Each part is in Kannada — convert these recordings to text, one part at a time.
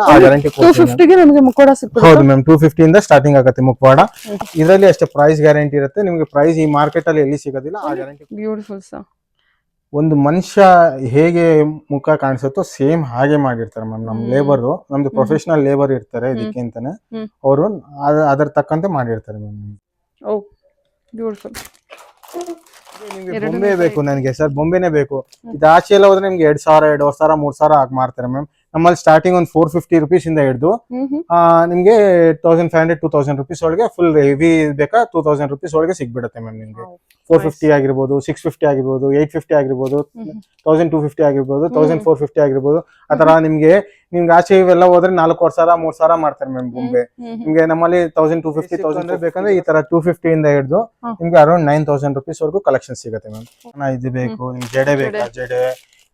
ಇಲ್ಲ ಆ ಗ್ಯಾರಂಟಿ ಟೂ ಫಿಫ್ಟಿಗೆ ನಮಗೆ ಮುಕ್ಕೋಡ ಸಿಕ್ಬಿಡುತ್ತೆ ಹೌದು ಮ್ಯಾಮ್ ಟೂ ಫಿಫ್ಟಿ ಇಂದ ಸ್ಟಾರ್ಟಿಂಗ್ ಆಗುತ್ತೆ ಮುಖವಾಡ ಇದರಲ್ಲಿ ಅಷ್ಟೇ ಪ್ರೈಸ್ ಗ್ಯಾರಂಟಿ ಇರುತ್ತೆ ನಿಮಗೆ ಪ್ರೈಸ್ ಈ ಮಾರ್ಕೆಟ್ ಅಲ್ಲಿ ಎಲ್ಲಿ ಸಿಗೋದಿಲ್ಲ ಆ ಗ್ಯಾರಂಟಿ ಬ್ಯೂಟಿಫುಲ್ ಸರ್ ಒಂದು ಮನುಷ್ಯ ಹೇಗೆ ಮುಖ ಕಾಣಿಸುತ್ತೋ ಸೇಮ್ ಹಾಗೆ ಮಾಡಿರ್ತಾರೆ ಮ್ಯಾಮ್ ನಮ್. ಲೇಬರ್ ನಮ್ದು ಪ್ರೊಫೆಷನಲ್ ಲೇಬರ್ ಇರ್ತಾರೆ ಇದಕ್ಕೆ ಅಂತಾನೆ ಅವರು ಅದ್ರ ತಕ್ಕಂತೆ ಮಾಡಿರ್ತಾರೆ ಮ್ಯಾಮ್ ಓ ಬ್ಯೂಟಿಫುಲ್ ಬೊಂಬೆ ಬೇಕು ನನಗೆ ಸರ್ ಬೊಂಬೆನೆ ಬೇಕು. ಇದು ಆಚೆ ಎಲ್ಲ ಹೋದ್ರೆ ನಿಮ್ಗೆ ಎರಡ್ ಸಾವಿರ ಎರಡ್ ಸಾವಿರ ಮೂರ್ ಸಾವಿರ ಹಾಕಿ ಮಾಡ್ತಾರೆ ಮ್ಯಾಮ್ ನಮ್ಮಲ್ಲಿ ಸ್ಟಾರ್ಟಿಂಗ್ ಒಂದು ಫೋರ್ ಫಿಫ್ಟಿ ರುಪೀಸ್ ಇಂದ ಹಿಡಿದು ನಿಮ್ಗೆ thousand five hundred two thousand rupees ಒಳಗೆ ಫುಲ್ ಹೆವಿ ಬೇಕಾ ಟೂ ತೌಸಂಡ್ ರುಪೀಸ್ ಒಳಗೆ ಸಿಗ್ಬಿಡುತ್ತೆ ಮ್ಯಾಮ್ ನಿಮ್ಗೆ. ಫೋರ್ ಫಿಫ್ಟಿ ಆಗಿರ್ಬೋದು ಸಿಕ್ಸ್ ಫಿಫ್ಟಿ ಆಗಿರ್ಬೋದು ಏಟ್ ಫಿಫ್ಟಿ ಆಗಿರ್ಬೋದು. ತೌಸಂಡ್ ಟೂ ಫಿಫ್ಟಿ ಆಗಿರ್ಬೋದು ತೌಸಂಡ್ ಫೋರ್ ಫಿಫ್ಟಿ ಆಗಿರ್ಬೋದು ಆ ತರ ನಿಮ್ಗೆ ನಿಮ್ಗೆ ಆಚೆ ಇವೆಲ್ಲ ಹೋದ್ರೆ ನಾಲ್ಕೂವರೆ ಸಾವಿರ ಮೂರ್ ಸಾವಿರ ಮಾಡ್ತಾರೆ ಮ್ಯಾಮ್ ಬೊಂಬೆ ನಿಮ್ಗೆ ನಮ್ಮಲ್ಲಿ ತೌಸಂಡ್ ಟೂ ಫಿಫ್ಟಿ ತೌಸಂಡ್ ಬೇಕಂದ್ರೆ ಈ ತರ ಟೂ ಫಿಫ್ಟಿ ಇಂದ ಹಿಡಿದು. ನಿಮ್ಗೆ ಅರೌಂಡ್ ನೈನ್ ತೌಸಂಡ್ ರುಪೀಸ್ ವರ್ಗೂ ಕಲೆಕ್ಷನ್ ಸಿಗುತ್ತೆ ಮ್ಯಾಮ್ ಇದು ಬೇಕು ನಿಮ್ಗೆ ಜಡೆ ಬೇಕಾ ಜಡೆ?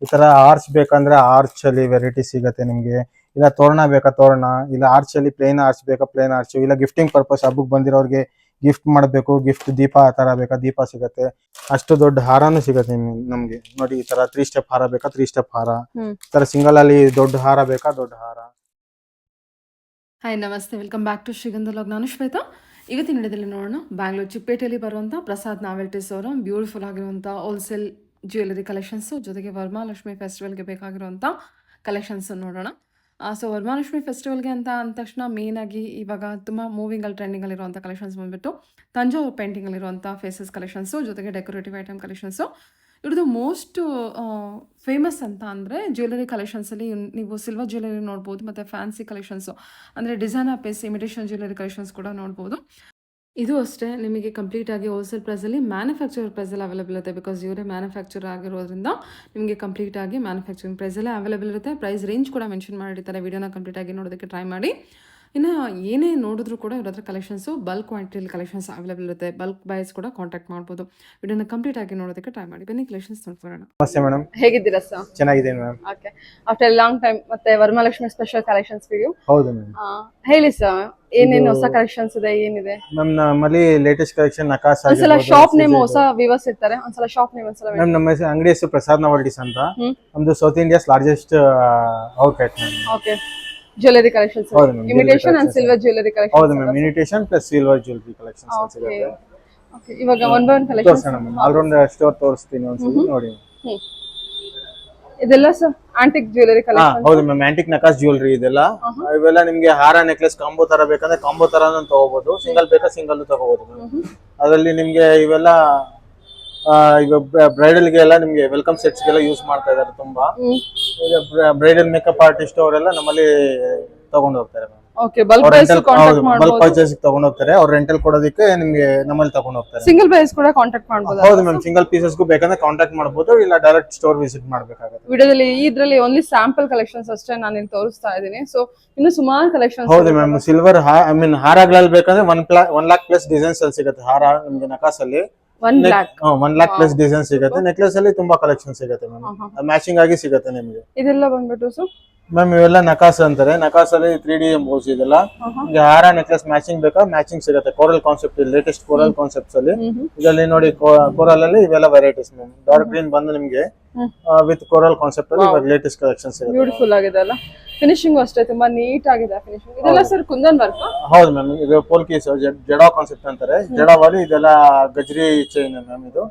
ಈ ತರ ಆರ್ಚ್ ಬೇಕಂದ್ರೆ ಆರ್ಚ್ ಅಲ್ಲಿ ವೆರೈಟಿ ಸಿಗುತ್ತೆ ನಿಮ್ಗೆ. ಇಲ್ಲ ತೋರಣ ಬೇಕಾ ತೋರಣ? ಇಲ್ಲ ಆರ್ಚ್ ಅಲ್ಲಿ ಪ್ಲೇನ್ ಆರ್ಚ್ ಬೇಕಾ ಪ್ಲೇನ್ ಆರ್ಚ್ ಇಲ್ಲ ಗಿಫ್ಟಿಂಗ್ ಪರ್ಪಸ್ ಹಬ್ಬಕ್ಕೆ ಬಂದಿರೋರಿಗೆ ಗಿಫ್ಟ್ ಮಾಡಬೇಕು ಗಿಫ್ಟ್ ದೀಪ ಆ ತರ ಬೇಕಾ ದೀಪ ಸಿಗತ್ತೆ. ಅಷ್ಟು ದೊಡ್ಡ ಹಾರನು ಸಿಗತ್ತೆ ನಿಮ್- ನಮ್ಗೆ. ನೋಡಿ ಈ ತರ ತ್ರೀ ಸ್ಟೆಪ್ ಹಾರ ಬೇಕಾ ತ್ರೀ ಸ್ಟೆಪ್ ಹಾರ? ಈ ತರ ಸಿಂಗಲ್ ಅಲ್ಲಿ ದೊಡ್ಡ ಹಾರ ಬೇಕಾ ದೊಡ್ಡ ಹಾರ? ಹಾಯ್ ನಮಸ್ತೆ. Welcome back to Srigandha log ನಾನು ಶ್ವೇತಾ. ಇವತ್ತಿನ ಹಿಡಿದಲ್ಲಿ ನೋಡೋಣ. ಬ್ಯಾಂಗ್ಳೂರ್ ಚಿಪ್ಪೇಟೆಯಲ್ಲಿ ಬರುವಂತಹ ಪ್ರಸಾದ್ ನಾವೆಲ್ಟೀಸ್ ಅವರ. ಬ್ಯೂಟಿಫುಲ್ ಆಗಿರುವಂತಹ ಹೋಲ್ಸೇಲ್ ಜ್ಯುವೆಲರಿ ಕಲೆಕ್ಷನ್ಸು ಜೊತೆಗೆ ವರಮಹಾಲಕ್ಷ್ಮಿ ಫೆಸ್ಟಿವಲ್ಗೆ ಬೇಕಾಗಿರುವಂಥ ಕಲೆಕ್ಷನ್ಸ್ ನೋಡೋಣ. ಸೊ ವರಮಹಾಲಕ್ಷ್ಮಿ ಫೆಸ್ಟಿವಲ್ಗೆ ಅಂತ ಅಂದ ತಕ್ಷಣ ಮೇಯ್ನಾಗಿ ಇವಾಗ ತುಂಬ ಮೂವಿಂಗಲ್ಲಿ ಟ್ರೆಂಡಿಂಗಲ್ಲಿರುವಂಥ ಕಲೆಕ್ಷನ್ಸ್ ಬಂದುಬಿಟ್ಟು ತಂಜಾವೂರು ಪೇಂಟಿಂಗಲ್ಲಿರುವಂಥ ಫೇಸಸ್ ಕಲೆಕ್ಷನ್ಸು ಜೊತೆಗೆ ಡೆಕೋರೇಟಿವ್ ಐಟಮ್ ಕಲೆಕ್ಷನ್ಸು ಇವ್ರದ್ದು ಮೋಸ್ಟ್ ಫೇಮಸ್ ಅಂತ ಅಂದರೆ ಜ್ಯುವೆಲರಿ ಕಲೆಕ್ಷನ್ಸಲ್ಲಿ ನೀವು ಸಿಲ್ವರ್ ಜ್ಯುವೆಲರಿ ನೋಡ್ಬೋದು, ಮತ್ತು ಫ್ಯಾನ್ಸಿ ಕಲೆಕ್ಷನ್ಸು ಅಂದರೆ designer piece imitation jewellery collections ಕೂಡ ನೋಡ್ಬೋದು. ಇದು ಅಷ್ಟೇ, ನಿಮಗೆ ಕಂಪ್ಲೀಟ್ ಆಗಿ ಹೋಲ್ಸೇಲ್ ಪ್ರೈಸಲ್ಲಿ ಮ್ಯಾನುಫ್ಯಾಕ್ಚರ್ ಪ್ರೈಸಲ್ಲಿ ಅವೈಲೇಬಲ್ ಇರುತ್ತೆ. ಬಿಕಾಸ್ ಇವರೇ ಮ್ಯಾನುಫ್ಯಾಕ್ಚರ್ ಆಗಿರೋದ್ರಿಂದ ನಿಮಗೆ ಕಂಪ್ಲೀಟ್ ಆಗಿ ಮ್ಯಾನುಫ್ಯಾಕ್ಚರಿಂಗ್ ಪ್ರೈಸಲ್ಲೇ ಅವೈಲೇಬಲ್ ಇರುತ್ತೆ. ಪ್ರೈಸ್ ರೇಂಜ್ ಕೂಡ ಮೆನ್ಷನ್ ಮಾಡಿರ್ತಾರೆ. ಕಂಪ್ಲೀಟ್ ಆಗಿ ನೋಡೋದಕ್ಕೆ ಟ್ರೈ ಮಾಡಿ. ಇನ್ನು ಏನೇ ನೋಡಿದ್ರು ಕೂಡ ಇವ್ರ ಹತ್ರ ಕಲೆಕ್ಷನ್ಸು ಬಲ್ಕ್ ಕ್ವಾಂಟಿಟಿಲಿ ಕಲೆಕ್ಷನ್ಸ್ ಅವೈಲೇಬಲ್ ಇರುತ್ತೆ. ಬಲ್ಕ್ ಬೈಸ್ ಕೂಡ ಕಾಂಟ್ಯಾಕ್ಟ್ ಮಾಡ್ಬೋದು. ವಿಡಿಯೋನ ಕಂಪ್ಲೀಟ್ ಆಗಿ ನೋಡೋದಕ್ಕೆ ಟ್ರೈ ಮಾಡಿ. ಬನ್ನಿ ಕಲೆಕ್ಷನ್ಸ್ ನೋಡ್ಕೊಳ್ಳೋಣ. ನಮಸ್ತೆ ಮೇಡಮ್ ಹೇಗಿದ್ದೀರಾ ಸರ್ ಚೆನ್ನಾಗಿದೆ ma'am okay after long time ಮತ್ತೆ ವರಮಹಾಲಕ್ಷ್ಮಿ ಸ್ಪೆಷಲ್ ಕಲೆಕ್ಷನ್ಸ್ ವಿಡಿಯೋ ಹೌದು ಮ್ಯಾಮ್ ಹೇಳಿ ಸರ್ ಏನೇನು ಹೊಸ ಕಲೆಕ್ಷನ್ಸ್ ಇದೆ ಏನಿದೆ? ಮ್ಯಾಮ್ ನಮ್ಮಲ್ಲಿ ಲೇಟೆಸ್ಟ್ ಕಲೆಕ್ಷನ್ ನಕಾಸ್ ಒಂದ್ಸಲ ಶಾಪ್ ನೇಮ್ ಹೊಸ ವಿವರ್ಸ್ ಇರ್ತಾರೆ. ಒಂದ್ಸಲ ಶಾಪ್ ನೇಮ್ ಒಂದ್ಸಲ ಮ್ಯಾಮ್ ನಮ್ಮ ಹೆಸರು- ಅಂಗಡಿ ಹೆಸರು ಪ್ರಸಾದ್ ನವರ್ಡಿಸ್ ಅಂತ. ನಮ್ದು south India's largest outlet ma'am okay jewellery collections ಹೌದು ma'am, imitation and silver jewellery ಹೌದು collection ma'am imitation plus silver jewellery collections okay ಸಿಗುತ್ತೆ. ಓಕೆ ಇವಾಗ ಒನ್ ಬೈ ಒನ್ ಕಲೆಕ್ಷನ್ ತೋರ್ಸೋಣ ಮ್ಯಾಮ್ ಆಲ್ರೌಂಡ್ ಸ್ಟೋರ್ ತೋರಿಸ್ತೀನಿ ಒಂದ್ಸಲ ನೋಡಿ. ಇದೆಲ್ಲ ಸರ್ ಆಂಟಿಕ್ ಜ್ಯುವೆಲರಿ ಹಾ ಕಲೆಕ್ಷನ್ ಹೌದು ಮ್ಯಾಮ್ ಆಂಟಿಕ್ ನಕಾಸ್ ಜ್ಯುವೆಲ್ರಿ ಇದೆಲ್ಲ. ಇವೆಲ್ಲ ನಿಮ್ಗೆ ಹಾರ ನೆಕ್ಲೆಸ್ ಕಾಂಬೋ ತರ ಬೇಕಂದ್ರೆ ಕಾಂಬೋ ತರನ ತಗೋಬಹುದು ಸಿಂಗಲ್ ಬೇಕಾ ಸಿಂಗಲ್ ತಗೋಬಹುದು ಅದರಲ್ಲಿ ನಿಮ್ಗೆ ಇವೆಲ್ಲ ಈಗ ಬ್ರೈಡಲ್ ಎಲ್ಲ ನಿಮ್ಗೆ ವೆಲ್ಕಮ್ ಸೆಟ್ಸ್ ಗೆಲ್ಲ ಯೂಸ್ ಮಾಡ್ತಾ ಇದಾರೆ ತುಂಬಾ. ಬ್ರೈಡಲ್ ಮೇಕಪ್ ಆರ್ಟಿಸ್ಟ್ ಅವರೆಲ್ಲ ನಮ್ಮಲ್ಲಿ ತಗೊಂಡು ಹೋಗ್ತಾರೆ okay bulk price contact bulk ಮಾಡಬಹುದು ಪರ್ಚೇಸ್ ತಗೊಂಡು ಹೋಗ್ತಾರೆ. ಅವ್ರು ರೆಂಟಲ್ ಕೊಡೋದಕ್ಕೆ ನಿಮ್ಗೆ ನಮ್ಮಲ್ಲಿ ತಗೊಂಡು ಹೋಗ್ತಾರೆ. ಸಿಂಗಲ್ ಪ್ರೈಸ್ ಕೂಡ ಕಾಂಟ್ಯಾಕ್ಟ್ ಮಾಡಬಹುದು ಹೌದು ಮ್ಯಾಮ್ ಸಿಂಗಲ್ ಪೀಸಸ್ಗೂ ಬೇಕಂದ್ರೆ ಕಾಂಟ್ಯಾಕ್ಟ್ ಮಾಡ್ಬೋದು ಇಲ್ಲ ಡೈರೆಕ್ಟ್ ಸ್ಟೋರ್ ವಿಸಿಟ್ ಮಾಡಬೇಕಾಗುತ್ತೆ. ವಿಡಿಯೋದಲ್ಲಿ ಇದ್ರಲ್ಲಿ ಓನ್ಲಿ ಸ್ಯಾಂಪಲ್ ಕಲೆಕ್ಷನ್ಸ್ ಅಷ್ಟೇ ನಾನು ಇಲ್ಲಿ ತೋರಿಸ್ತಾ ಇದ್ದೀನಿ. ಸೊ ಇನ್ನು ಸುಮಾರು ಕಲೆಕ್ಷನ್ಸ್ ಹೌದು ಮ್ಯಾಮ್ ಸಿಲ್ವರ್ ಐ ಮೀನ್ ಹಾರಗಳಲ್ಲಿ ಬೇಕಂದ್ರೆ ಒನ್ ಪ್ಲಾ ಒನ್ ಲ್ಯಾಕ್ ಪ್ಲಸ್ ಡಿಸೈನ್ಸ್ ಅಲ್ಲಿ ಸಿಗುತ್ತೆ ಹಾರ ನಿಮ್ಗೆ ನಕಾಸ್ ಅಲ್ಲಿ one lakh one lakh plus design ಸಿಗುತ್ತೆ. ನೆಕ್ಲೆಸ್ ಅಲ್ಲಿ ತುಂಬಾ ಕಲೆಕ್ಷನ್ ಸಿಗುತ್ತೆ ಮ್ಯಾಮ್ ಮ್ಯಾಚಿಂಗ್ ಆಗಿ ಸಿಗುತ್ತೆ ನಿಮ್ಗೆ. ಇದೆಲ್ಲ ಬಂದ್ಬಿಟ್ಟು ಸೊ ಮ್ಯಾಮ್ ಇವೆಲ್ಲ ನಕಾಸ್ ಅಂತಾರೆ. ನಕಾಸ್ ಅಲ್ಲಿ ತ್ರೀ ಡಿ ಎಂಬೋಸ್ ಇದೆಲ್ಲ ನಿಮ್ಗೆ ಹಾರ ನೆಕ್ಲೆಸ್ ಮ್ಯಾಚಿಂಗ್ ಬೇಕಾ? ಮ್ಯಾಚಿಂಗ್ ಸಿಗುತ್ತೆ. Coral concept latest coral concepts ಅಲ್ಲಿ. ಇದರಲ್ಲಿ ನೋಡಿ ಕೋರಲ್ ಅಲ್ಲಿ ಇವೆಲ್ಲ ವೆರೈಟೀಸ್ ಮ್ಯಾಮ್ ಡಾರ್ಕ್ ಗ್ರೀನ್ ಬಂದು ನಿಮ್ಗೆ. ವಿತ್ ಕೋರಲ್ ಕಾನ್ಸೆಪ್ಟ್ ಅಲ್ಲಿ ಇವಾಗ ಲೇಟೆಸ್ಟ್ ಕಲೆಕ್ಷನ್ ಸಿಗುತ್ತೆ. ಬ್ಯೂಟಿಫುಲ್ ಆಗಿದೆ ಅಲ್ಲ? ಫಿನಿಶಿಂಗ್ ಅಷ್ಟೇ ತುಂಬಾ ನೀಟ್ ಆಗಿದೆ ಫಿನಿಶಿಂಗ್ ಇದೆಲ್ಲ ಸರ್ ಕುಂದನ್ ವರ್ಕ್ ಹೌದು ಮ್ಯಾಮ್ ಇದು ಪೋಲ್ಕೀಸ್ ಜಡಾ ಕಾನ್ಸೆಪ್ಟ್ ಅಂತಾರೆ. ಜಡಾವಲ್ಲಿ ಇದೆಲ್ಲ ಗಜ್ರಿ ಚೈನ್ ಮ್ಯಾಮ್ ಇದು.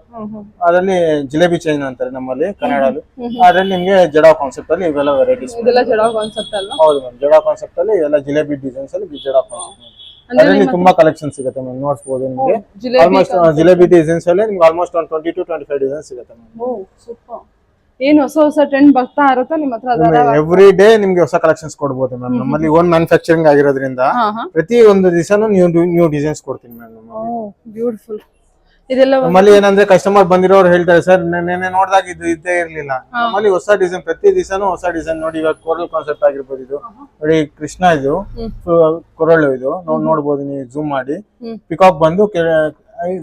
ಅದರಲ್ಲಿ ಜಿಲೇಬಿ ಚೈನ್ ಅಂತಾರೆ ನಮ್ಮಲ್ಲಿ ಕನ್ನಡದಲ್ಲಿ ಅದರಲ್ಲಿ ನಿಮ್ಗೆ ಜಡಾ ಕಾನ್ಸೆಪ್ಟ್ ಅಲ್ಲಿ ಇವೆಲ್ಲ ವೆರೈಟೀಸ್ ಇದೆಲ್ಲ ಜಡಾ ಕಾನ್ಸೆಪ್ಟ್ ಅಲ್ಲ? ಹೌದು ಮ್ಯಾಮ್ ಜಡಾ ಕಾನ್ಸೆಪ್ಟ್ ಅಲ್ಲಿ ಇವೆಲ್ಲ ಜಿಲೇಬಿ ಡಿಸೈನ್ಸ್ ಅಲ್ಲಿ ಜಡಾ ಕಾನ್ಸೆಪ್ಟ್ ಅಂದ್ರೆ ಅದರಲ್ಲಿ ತುಂಬಾ ಕಲೆಕ್ಷನ್ ಸಿಗುತ್ತೆ ಮ್ಯಾಮ್ ನೋಡ್ಸ್ಬೋದು ನಿಮಗೆ. ಆಲ್ಮೋಸ್ಟ್ ಜಿಲೇಬಿ ಡಿಸೈನ್ಸ್ ಅಲ್ಲಿ ನಿಮ್ಗೆ ಆಲ್ಮೋಸ್ಟ್ ಒಂದು twenty to twenty five design ಸಿಗುತ್ತೆ ಮ್ಯಾಮ್ ಸೂಪರ್ ಏನು ಹೊಸ ಹೊಸ ಟ್ರೆಂಡ್ ಬರ್ತಾ ಇರುತ್ತೆ ನಿಮ್ಮ ಹತ್ರ ಎವ್ರಿ ಡೇ ನಿಮ್ಗೆ ಹೊಸ ಕಲೆಕ್ಷನ್ಸ್ ಕೊಡ್ಬೋದು ಮ್ಯಾಮ್ ನಮ್ಮಲ್ಲಿ ಓನ್ ಮ್ಯಾನುಫ್ಯಾಕ್ಚರಿಂಗ್ ಆಗಿರೋದ್ರಿಂದ ಪ್ರತಿ ಒಂದು ದಿವಸನು ನ್ಯೂ ನ್ಯೂ ಡಿಸೈನ್ಸ್ ಕೊಡ್ತೀನಿ ಮ್ಯಾಮ್ ಬ್ಯೂಟಿಫುಲ್ ಇದೆಲ್ಲ ನಮ್ಮಲ್ಲಿ ಏನಂದ್ರೆ ಕಸ್ಟಮರ್ ಬಂದಿರೋರು ಹೇಳ್ತಾರೆ ಸರ್ ನೆನ್ನೆ ನೋಡಿದಾಗ ಇದು ಇದ್ದೇ ಇರ್ಲಿಲ್ಲ. ನಮ್ಮಲ್ಲಿ ಹೊಸ ಡಿಸೈನ್ ಪ್ರತಿ ದಿವಸನು ಹೊಸ ಡಿಸೈನ್ ನೋಡಿ ಇವಾಗ ಕೋರಲ್ ಕಾನ್ಸೆಪ್ಟ್ ಆಗಿರ್ಬೋದು ಇದು. ನೋಡಿ ಕೃಷ್ಣ ಇದು. ಕೊರಳು ಇದು. ನೋಡ್ ನೋಡ್ಬೋದು ನೀವು ಜೂಮ್ ಮಾಡಿ. ಪಿಕಾಕ್ ಬಂದು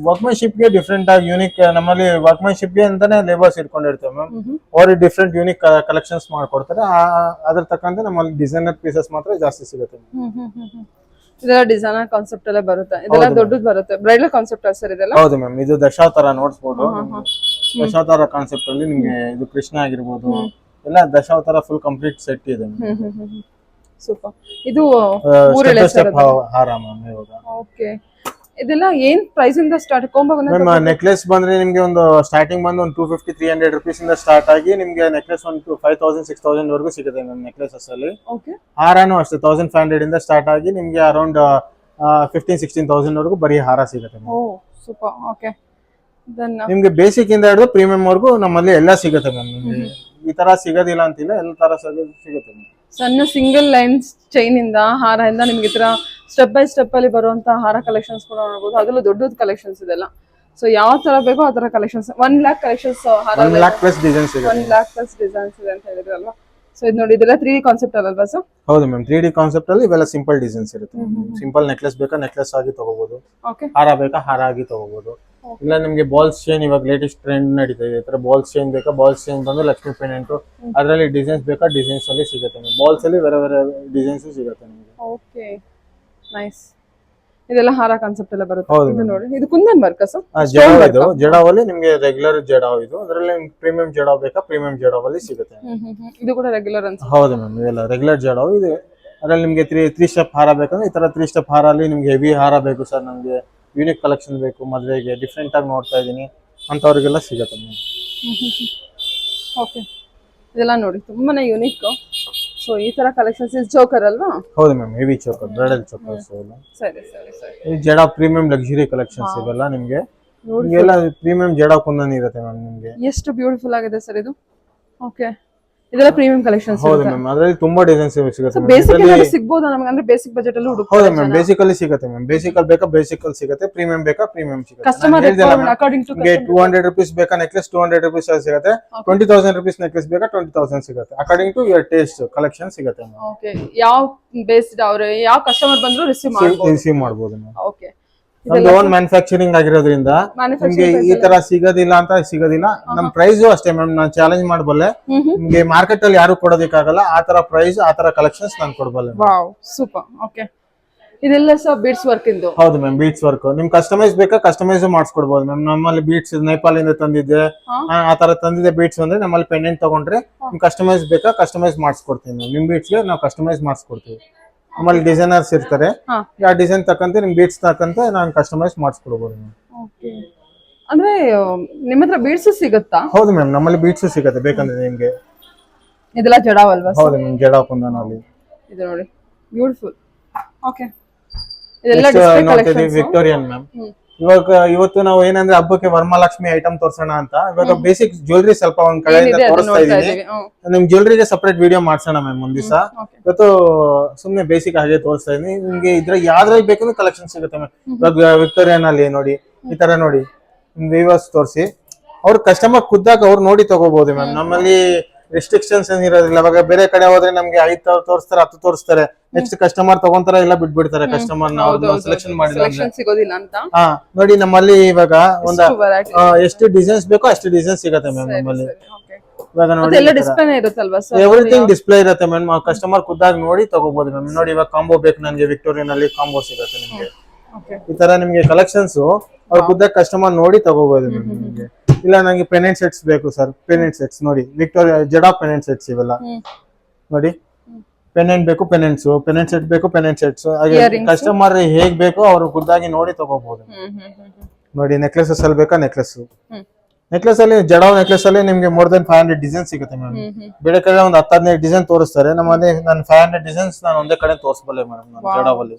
ವರ್ಕ್ಮನ್ಶಿಪ್ಗೆ ಡಿಫ್ರೆಂಟ್ ಆಗಿ ಯೂನಿಕ್ ನಮ್ಮಲ್ಲಿ ವರ್ಕ್ಮನ್ಶಿಪ್ಗೆ ಅಂತಾನೆ ಲೇಬರ್ಸ್ ಇಟ್ಕೊಂಡಿರ್ತೇವೆ ಮ್ಯಾಮ್. ಅವ್ರಿಗೆ ಡಿಫ್ರೆಂಟ್ ಯೂನಿಕ್ ಕಲೆಕ್ಷನ್ಸ್ ಮಾಡ್ಕೊಡ್ತಾರೆ. ಅದ್ರ ತಕ್ಕಂತೆ ನಮ್ಮಲ್ಲಿ ಡಿಸೈನರ್ ಪೀಸಸ್ ಮಾತ್ರ ಜಾಸ್ತಿ ಸಿಗುತ್ತೆ. ಇದೆಲ್ಲ ಡಿಸೈನರ್ ಕಾನ್ಸೆಪ್ಟ್ ಎಲ್ಲ ಬರುತ್ತೆ. ಇದೆಲ್ಲ ದೊಡ್ಡದು ಬರುತ್ತೆ. ಬ್ರೈಡಲ್ ಕಾನ್ಸೆಪ್ಟ್ ಸರ್ ಇದೆಲ್ಲ? ಹೌದು ಮ್ಯಾಮ್ ಇದು ದಶಾವತಾರ ನೋಡ್ಸ್ಬೋದು. ದಶಾವತಾರ ಕಾನ್ಸೆಪ್ಟ್ ಅಲ್ಲಿ ನಿಮ್ಗೆ ಇದು ಕೃಷ್ಣ ಆಗಿರ್ಬೋದು. ಎಲ್ಲ ದಶಾವತಾರ ಫುಲ್ ಕಂಪ್ಲೀಟ್ ಸೆಟ್ ಇದೆ. ಸೂಪರ್. ಇದು ಹಾರ ಮ್ಯಾಮ್ ಇವಾಗ. ಓಕೆ ಇದೆಲ್ಲ ಏನ್ ಪ್ರೈಸ್ ಇಂದ ಸ್ಟಾರ್ಟ್ ಕೊಂಬ ಮ್ಯಾಮ್ ನೆಕ್ಲೆಸ್ ಬಂದ್ರೆ ನಿಮಗೆ ಒಂದು ಸ್ಟಾರ್ಟಿಂಗ್ ಬಂದು ಒಂದು two fifty three hundred rupees ಇಂದ ಸ್ಟಾರ್ಟ್ ಆಗಿ ನಿಮ್ಗೆ ನೆಕ್ಲೆಸ್ ಒಂದು ಫೈವ್ ತೌಸಂಡ್ ಸಿಕ್ಸ್ ತೌಸಂಡ್ ವರೆಗೂ ಸಿಗುತ್ತೆ ಮ್ಯಾಮ್ ನೆಕ್ಲೆಸಸ್ ಅಲ್ಲಿ. ಓಕೆ ಹಾರನೂ ಅಷ್ಟೇ ತೌಸಂಡ್ ಫೈವ್ ಹಂಡ್ರೆಡ್ ಇಂದ ಸ್ಟಾರ್ಟ್ ಆಗಿ ನಿಮ್ಗೆ ಅರೌಂಡ್ ಫಿಫ್ಟೀನ್ ಸಿಕ್ಸ್ಟೀನ್ ತೌಸಂಡ್ ವರೆಗೂ ಬರೀ ಹಾರ ಸಿಗುತ್ತೆ ಓ ಸೂಪರ್ ಓಕೆ ದೆನ್ ನಿಮ್ಗೆ ಬೇಸಿಕ್ ಇಂದ ಹಿಡಿದು ಪ್ರೀಮಿಯಂ ವರೆಗೂ ನಮ್ಮಲ್ಲಿ ಎಲ್ಲ ಸಿಗುತ್ತೆ ಮ್ಯಾಮ್ ಈ ತರ ಸಿಗೋದಿಲ್ಲ ಅಂತಿಲ್ಲ ಎಲ್ಲ ತರ ಸಿಗ- ಸಿಗುತ್ತೆ ಮ್ಯಾಮ್ ಸಣ್ಣ ಸಿಂಗಲ್ ಲೈನ್ಸ್ ಚೈನ್ ಇಂದ ಹಾರದಿಂದ ನಿಮ್ಗೆ ಈ ತರ ಸ್ಟೆಪ್ ಬೈ ಸ್ಟೆಪ್ ಅಲ್ಲಿ ಬರುವಂತ ಹಾರ ಕಲೆಕ್ಷನ್ಸ್ ಕೂಡ ನೋಡಬಹುದು ಅದರಲ್ಲೂ ದೊಡ್ಡ ಕಲೆಕ್ಷನ್ಸ್ ಇದೆಲ್ಲ. ಸೊ ಯಾವ ತರ ಬೇಕೋ ಆ ತರ collections one lakh collections one lakh plus designs ಇದೆ ಒನ್ ಲ್ಯಾಕ್ ಪ್ಲಸ್ ಡಿಸೈನ್ಸ್ ಇದೆ ಅಂತ ಹೇಳಿದ್ರಲ್ಲ ಸೊ ಇದು ನೋಡಿ ಇದೆಲ್ಲ ತ್ರೀ ಕಾನ್ಸೆಪ್ಟ್ ಅಲ್ವಾ ಸರ್ ಹೌದು ಮ್ಯಾಮ್ ತ್ರೀ ಡಿ ಕಾನ್ಸೆಪ್ಟ್ ಅಲ್ಲಿ ಇವೆಲ್ಲ ಸಿಂಪಲ್ ಡಿಸೈನ್ಸ್ ಇರುತ್ತೆ. ಸಿಂಪಲ್ ನೆಕ್ಲೆಸ್ ಬೇಕಾ ನೆಕ್ಲೆಸ್ ಆಗಿ ತಗೋಬಹುದು ಹಾರ ಬೇಕಾ ಹಾರ ಆಗಿ ತಗೋಬಹುದು ಇಲ್ಲ ನಿಮ್ಗೆ ಬಾಲ್ಸ್ ಚೈನ್ ಇವಾಗ ಲೇಟೆಸ್ಟ್ ಟ್ರೆಂಡ್ ನಡೀತಾ ಇದೆ. ಈ ತರ ಬಾಲ್ಸ್ ಚೈನ್ ಬೇಕಾ? ಬಾಲ್ಸ್ ಚೈನ್ ಬಂದು ಲಕ್ಷ್ಮಿ ಪೆನೆಂಟ್ ಅದರಲ್ಲಿ ಡಿಸೈನ್ಸ್ ಬೇಕಾ? ಡಿಸೈನ್ಸ್ ಅಲ್ಲಿ ಸಿಗುತ್ತೆ ಬಾಲ್ಸ್ ಅಲ್ಲಿ ಬೇರೆ ಬೇರೆ ಡಿಸೈನ್ಸ್ ಸಿಗುತ್ತೆ ನಿಮಗೆ. ಓಕೆ ನೈಸ್ ಇದೆಲ್ಲ ಹಾರ ಕಾನ್ಸೆಪ್ಟ್ ಎಲ್ಲ ಬರುತ್ತೆ. ಹೌದು ಇದು ನೋಡಿ. ಇದು ಕುಂದನ್ ವರ್ಕ ಸರ್? ಜಡಾವ್ ಇದು. ಜಡಾವಲ್ಲಿ ನಿಮಗೆ ರೆಗ್ಯುಲರ್ ಜಡಾವ್ ಇದು. ಅದರಲ್ಲಿ ಪ್ರೀಮಿಯಂ ಜಡಾವ್ ಬೇಕಾ? ಪ್ರೀಮಿಯಂ ಜಡಾವ್ ಅಲ್ಲಿ ಸಿಗುತ್ತೆ. ಇದು ಕೂಡ ರೆಗ್ಯುಲರ್ ಅನ್ಸುತ್ತೆ. ಹೌದು ಮ್ಯಾಮ್ ಇವೆಲ್ಲ ರೆಗ್ಯುಲರ್ ಜಡಾವ್ ಇದೆ. ಅದರಲ್ಲಿ ನಿಮಗೆ ತ್ರೀ ತ್ರೀ ಸ್ಟೆಪ್ ಹಾರ ಬೇಕಂದ್ರೆ ಈ ತರ ತ್ರೀ ಸ್ಟೆಪ್ ಹಾರ ಅಲ್ಲಿ ನಿಮ್ಗೆ ಹೆವಿ ಹಾರ ಬೇಕು ಸರ್ ನಮ್ಗೆ. ಯೂನಿಕ್ ಕಲೆಕ್ಷನ್ ಬೇಕು ಮದುವೆಗೆ ಡಿಫ್ರೆಂಟ್ ಆಗಿ ನೋಡ್ತಾ ಇದ್ದೀನಿ. ಅಂತವ್ರಿಗೆಲ್ಲ ಸಿಗುತ್ತೆ ಮ್ಯಾಮ್ ಓಕೆ ಇದೆಲ್ಲ ನೋಡಿ ತುಂಬಾನೇ ಯುನಿಕ್ ಸೊ ಈ ತರ ಕಲೆಕ್ಷನ್ಸ್ ಇಸ್ ಜೋಕರ್ ಅಲ್ವಾ? ಹೌದು ma'am heavy choker bridal chokers ಎಲ್ಲ ಸರಿ ಸರಿ ಸರಿ. ಈ ಜಡಾ ಪ್ರೀಮಿಯಂ ಲಕ್ಸುರಿ ಕಲೆಕ್ಷನ್ಸ್ ಇವೆಲ್ಲ ನಿಮಗೆ. ಇವೆಲ್ಲ ಪ್ರೀಮಿಯಂ ಜಡಾ ಕುಂದನ್ ಇರುತ್ತೆ ಮ್ಯಾಮ್ ನಿಮಗೆ. ಎಷ್ಟು ಬ್ಯೂಟಿಫುಲ್ ಆಗಿದೆ ಸರ್ ಇದು? ಓಕೆ ಇದೆಲ್ಲ ಪ್ರೀಮಿಯಂ ಕಲೆಕ್ಷನ್ ಹೌದು ಮ್ಯಾಮ್ ಅದರಲ್ಲಿ ತುಂಬಾ ಡಿಸೈನ್ಸ್ ಸಿಗುತ್ತೆ. ಬೇಸಿಕ್ ಇದ್ರಲ್ಲಿ- ಏನಾದ್ರು ಸಿಗ್ಬೋದಾ ಅಂದ್ರೆ ಬೇಸಿಕ್ ಬಜೆಟ್ ಅಲ್ಲಿ ಹುಡುಕ ಹೌದು ಮ್ಯಾಮ್ ಬೇಸಿಕಲಿ ಸಿಗುತ್ತೆ ಮ್ಯಾಮ್ ಬೇಸಿಕಲ್ ಬೇಕಾ? ಬೇಸಿಕಲ್ ಸಿಗುತ್ತೆ. ಪ್ರೀಮಿಯಂ ಬೇಕಾ? ಪ್ರೀಮಿಯಂ ಸಿಗುತ್ತೆ. ಕಸ್ಟಮರ್ ಅಕಾರ್ಡಿಂಗ್ ಟು ನಿಮಗೆ ಟೂ ಹಂಡ್ರೆಡ್ ರುಪೀಸ್ ಬೇಕಾ ನೆಕ್ಲೆಸ್ 200 ರೂಪೀಸ್ ಅಲ್ಲಿ ಸಿಗುತ್ತೆ. ಟ್ವೆಂಟಿ ತೌಸಂಡ್ ರುಪೀಸ್ ನೆಕ್ಲೆಸ್ ಬೇಕಾ? ಟ್ವೆಂಟಿ ತೌಸಂಡ್ ಸಿಗುತ್ತೆ. According to your taste collection ಸಿಗುತ್ತೆ ಮ್ಯಾಮ್ ಓಕೆ ಯಾವ ಬೇಸ್ಡ್ ಅವರು ಯಾವ ಕಸ್ಟಮರ್ ಬಂದ್ರು ರಿಸೀವ್ ಮಾಡಬಹುದು ರಿಸೀವ್ ಮಾಡಬಹುದು ಮ್ಯಾಮ್ ಓಕೆ ನಮ್ದು ಓನ್ ಮ್ಯಾನುಫ್ಯಾಕ್ಚರಿಂಗ್ ಆಗಿರೋದ್ರಿಂದ ನಿಮ್ಗೆ ಈ ತರ ಸಿಗೋದಿಲ್ಲ ಅಂತ ಸಿಗೋದಿಲ್ಲ. ನಮ್ ಪ್ರೈಸ್ ಅಷ್ಟೇ ಮ್ಯಾಮ್ ನಾನು ಚಾಲೆಂಜ್ ಮಾಡಬಲ್ಲೆ. ನಿಮ್ಗೆ ಮಾರ್ಕೆಟ್ ಅಲ್ಲಿ ಯಾರು ಕೊಡೋದಕ್ಕಾಗಲ್ಲ ಆ ತರ ಪ್ರೈಸ್ ಆ ತರ ಕಲೆಕ್ಷನ್ಸ್ ನಾನು ಕೊಡಬಲ್ಲೆ ವಾವ್ ಸೂಪರ್ ಓಕೆ ಇದೆಲ್ಲ ಸಹ ಬಿಡ್ಸ್ ವರ್ಕ್ ಇಂದು? ಹೌದು ಮ್ಯಾಮ್ ಬೀಟ್ಸ್ ವರ್ಕ್ ನಿಮ್ ಕಸ್ಟಮೈಸ್ ಬೇಕಾ? ಕಸ್ಟಮೈಸ್ ಮಾಡಿಸ್ಕೊಡ್ಬೋದು ಮ್ಯಾಮ್ ನಮ್ಮಲ್ಲಿ ಬೀಟ್ಸ್ ನೇಪಾಲ್ ಇಂದ ತಂದಿದ್ದೆ. ಆ- ತರ ತಂದಿದ್ದೆ ಬೀಟ್ಸ್ ಅಂದ್ರೆ ನಮ್ಮಲ್ಲಿ ಪೆಂಡೆಂಟ್ ತಗೊಂಡ್ರೆ ನಿಮ್ ಕಸ್ಟಮೈಸ್ ಬೇಕಾ? ಕಸ್ಟಮೈಸ್ ಮಾಡಿಸ್ಕೊಡ್ತೀನಿ ನಿಮ್ ಬೀಟ್ಸ್ಗೆ ನಾವು ಕಸ್ಟಮೈಸ್ ಮಾಡಿಸ್ಕೊಡ್ತೀವಿ. ನಮ್ಮಲ್ಲಿ ಡಿಸೈನರ್ಸ್ ಇರ್ತಾರೆ. ಆ ಡಿಸೈನ್ ತಕ್ಕಂತೆ ನಿಮ್ ಬೀಟ್ಸ್ ತಕ್ಕಂತೆ ನಾನು ಕಸ್ಟಮೈಸ್ ಮಾಡಿಸ್ಕೊಡ್ಬೋದು ಅಂದ್ರೆ ನಿಮ್ಮ ಹತ್ರ ಬೀಡ್ಸ್ ಸಿಗುತ್ತಾ? ಹೌದು ಮ್ಯಾಮ್ ನಮ್ಮಲ್ಲಿ ಬೀಡ್ಸ್ ಸಿಗುತ್ತೆ ಬೇಕಂದ್ರೆ ನಿಮ್ಗೆ. ಇದೆಲ್ಲ ಜಡಾವಲ್ವಾ ಹೌದು ಮ್ಯಾಮ್ ಜಡಾ ಕುಂದನಲ್ಲಿ ಇದು ನೋಡಿ ಬ್ಯೂಟಿಫುಲ್ ಓಕೆ ಇದೆಲ್ಲ ವಿಕ್ಟೋರಿಯನ್ ಮ್ಯಾಮ್. ಇವಾಗ ಇವತ್ತು ನಾವು ಏನಂದ್ರೆ ಹಬ್ಬಕ್ಕೆ ವರ್ಮಾಲಕ್ಷ್ಮಿ ಐಟಮ್ ತೋರ್ಸೋಣ ಅಂತ. ಇವಾಗ ಬೇಸಿಕ್ ಜ್ಯುವೆಲ್ರಿ ಸ್ವಲ್ಪ ಒಂದ್ ಕಡೆಯಿಂದ ತೋರಿಸ್ತಾ ಇದೀನಿ. ನಿಮ್ ಜ್ಯುವೆಲ್ರಿಗೆ ಸಪರೇಟ್ ವಿಡಿಯೋ ಮಾಡ್ಸೋಣ ಮ್ಯಾಮ್ ಒಂದ್ ದಿವಸ. ಇವತ್ತು ಸುಮ್ನೆ ಬೇಸಿಕ್ ಹಾಗೆ ತೋರಿಸ್ತಾ ಇದೀನಿ. ನಿಮ್ಗೆ ಇದ್ರ ಯಾವ್ದ್ರಲ್ಲಿ ಬೇಕಂದ್ರೆ ಕಲೆಕ್ಷನ್ ಸಿಗುತ್ತೆ ಮ್ಯಾಮ್ ಇವಾಗ ವಿಕ್ಟೋರಿಯಾನ ಅಲ್ಲಿ ನೋಡಿ ಈ ತರ ನೋಡಿ. ವಿವರ್ಸ್ ತೋರಿಸಿ. ಅವ್ರ ಕಸ್ಟಮರ್ ಖುದ್ದಾಗ ಅವ್ರು ನೋಡಿ ತಗೋಬಹುದು ಮ್ಯಾಮ್ ನಮ್ಮಲ್ಲಿ ರೆಸ್ಟ್ರಿಕ್ಷನ್ಸ್ ಏನ್ ಇರೋದಿಲ್ಲ. ಇವಾಗ ಬೇರೆ ಕಡೆ ಹೋದ್ರೆ ನಮ್ಗೆ ಐದ್ ಸಾವಿರ ತೋರಿಸ್ತಾರೆ ಹತ್ತು ತೋರಿಸ್ತಾರೆ. ನೆಕ್ಸ್ಟ್ ಕಸ್ಟಮರ್ ತಗೊಂತಾರ ಇಲ್ಲ ಬಿಟ್ಬಿಡ್ತಾರೆ ಕಸ್ಟಮರ್ ಸೆಲೆಕ್ಷನ್ ಮಾಡಿಲ್ಲ ಅಂದ್ರೆ ಸೆಲೆಕ್ಷನ್ ಸಿಗೋದಿಲ್ಲ ಅಂತ? ಹಾ ನೋಡಿ ನಮ್ಮಲ್ಲಿ ಇವಾಗ ಒಂದ ಆ, ಎಷ್ಟು ಡಿಸೈನ್ಸ್ ಬೇಕೋ ಅಷ್ಟು ಡಿಸೈನ್ ಸಿಗತ್ತೆ ಮ್ಯಾಮ್ ನಮ್ಮಲ್ಲಿ. ಇವಾಗ ನೋಡಿ ಎಲ್ಲ ಡಿಸ್ಪ್ಲೇನೇ ಇರುತ್ತಲ್ವಾ ಸರ್ ಎವ್ರಿಥಿಂಗ್ ಡಿಸ್ಪ್ಲೇ ಇರುತ್ತೆ ಮ್ಯಾಮ್ ಕಸ್ಟಮರ್ ಖುದ್ದಾಗಿ ನೋಡಿ ತಗೋಬಹುದು ಮ್ಯಾಮ್ ನೋಡಿ ಇವಾಗ ಕಾಂಬೋ ಬೇಕು ನನಗೆ ವಿಕ್ಟೋರಿಯನ್ ಅಲ್ಲಿ ಕಾಂಬೋ ಸಿಗುತ್ತೆ ನಿಮ್ಗೆ. ಓಕೆ ಈ ತರ ನಿಮ್ಗೆ ಕಲೆಕ್ಷನ್ಸ್ ಅವ್ರ ಖುದ್ದಾಗಿ ಕಸ್ಟಮರ್ ನೋಡಿ ತಗೋಬಹುದು ಮ್ಯಾಮ್ ನಿಮ್ಗೆ. ಇಲ್ಲ ನಂಗೆ ಪೆನೆಂಟ್ ಸೆಟ್ಸ್ ಬೇಕು ಸರ್ ಪೆನೆಂಟ್ ಸೆಟ್ಸ್ ನೋಡಿ. ವಿಕ್ಟೋರಿಯಾ ಜಡಾ ಪೆನೆಂಟ್ ಸೆಟ್ಸ್ ಇವೆಲ್ಲ. ನೋಡಿ. ಪೆನೆಂಟ್ ಬೇಕು ಪೆನೆಂಟ್ಸ್ ಪೆನೆಂಟ್ ಸೆಟ್ ಬೇಕು ಪೆನೆಂಟ್ ಸೆಟ್ಸ್ ಹಾಗೆ ಕಸ್ಟಮರ್ ಹೇಗ್ ಬೇಕೋ ಅವ್ರು ಖುದ್ದಾಗಿ ನೋಡಿ ತಗೋಬಹುದು ನೋಡಿ ನೆಕ್ಲೆಸಸ್ ಅಲ್ಲಿ ಬೇಕಾ ನೆಕ್ಲೆಸ್. ನೆಕ್ಲೆಸ್ ಅಲ್ಲಿ ಜಡಾವ್ ನೆಕ್ಲೆಸ್ ಅಲ್ಲಿ ನಿಮ್ಗೆ more than five hundred design ಸಿಗುತ್ತೆ ಹ್ಮ್ ಬೇರೆ ಕಡೆ ಒಂದು ಹತ್ತು ಹದಿನೈದು ಡಿಸೈನ್ ತೋರಿಸ್ತಾರೆ. ನಮ್ಮಲ್ಲಿ ನಾನು ಫೈವ್ ಹಂಡ್ರೆಡ್ ಡಿಸೈನ್ಸ್ ನಾನು ಒಂದೇ ಕಡೆ ತೋರಿಸಬಲ್ಲೆ ಮೇಡಮ್ ಜಡಾವಲ್ಲಿ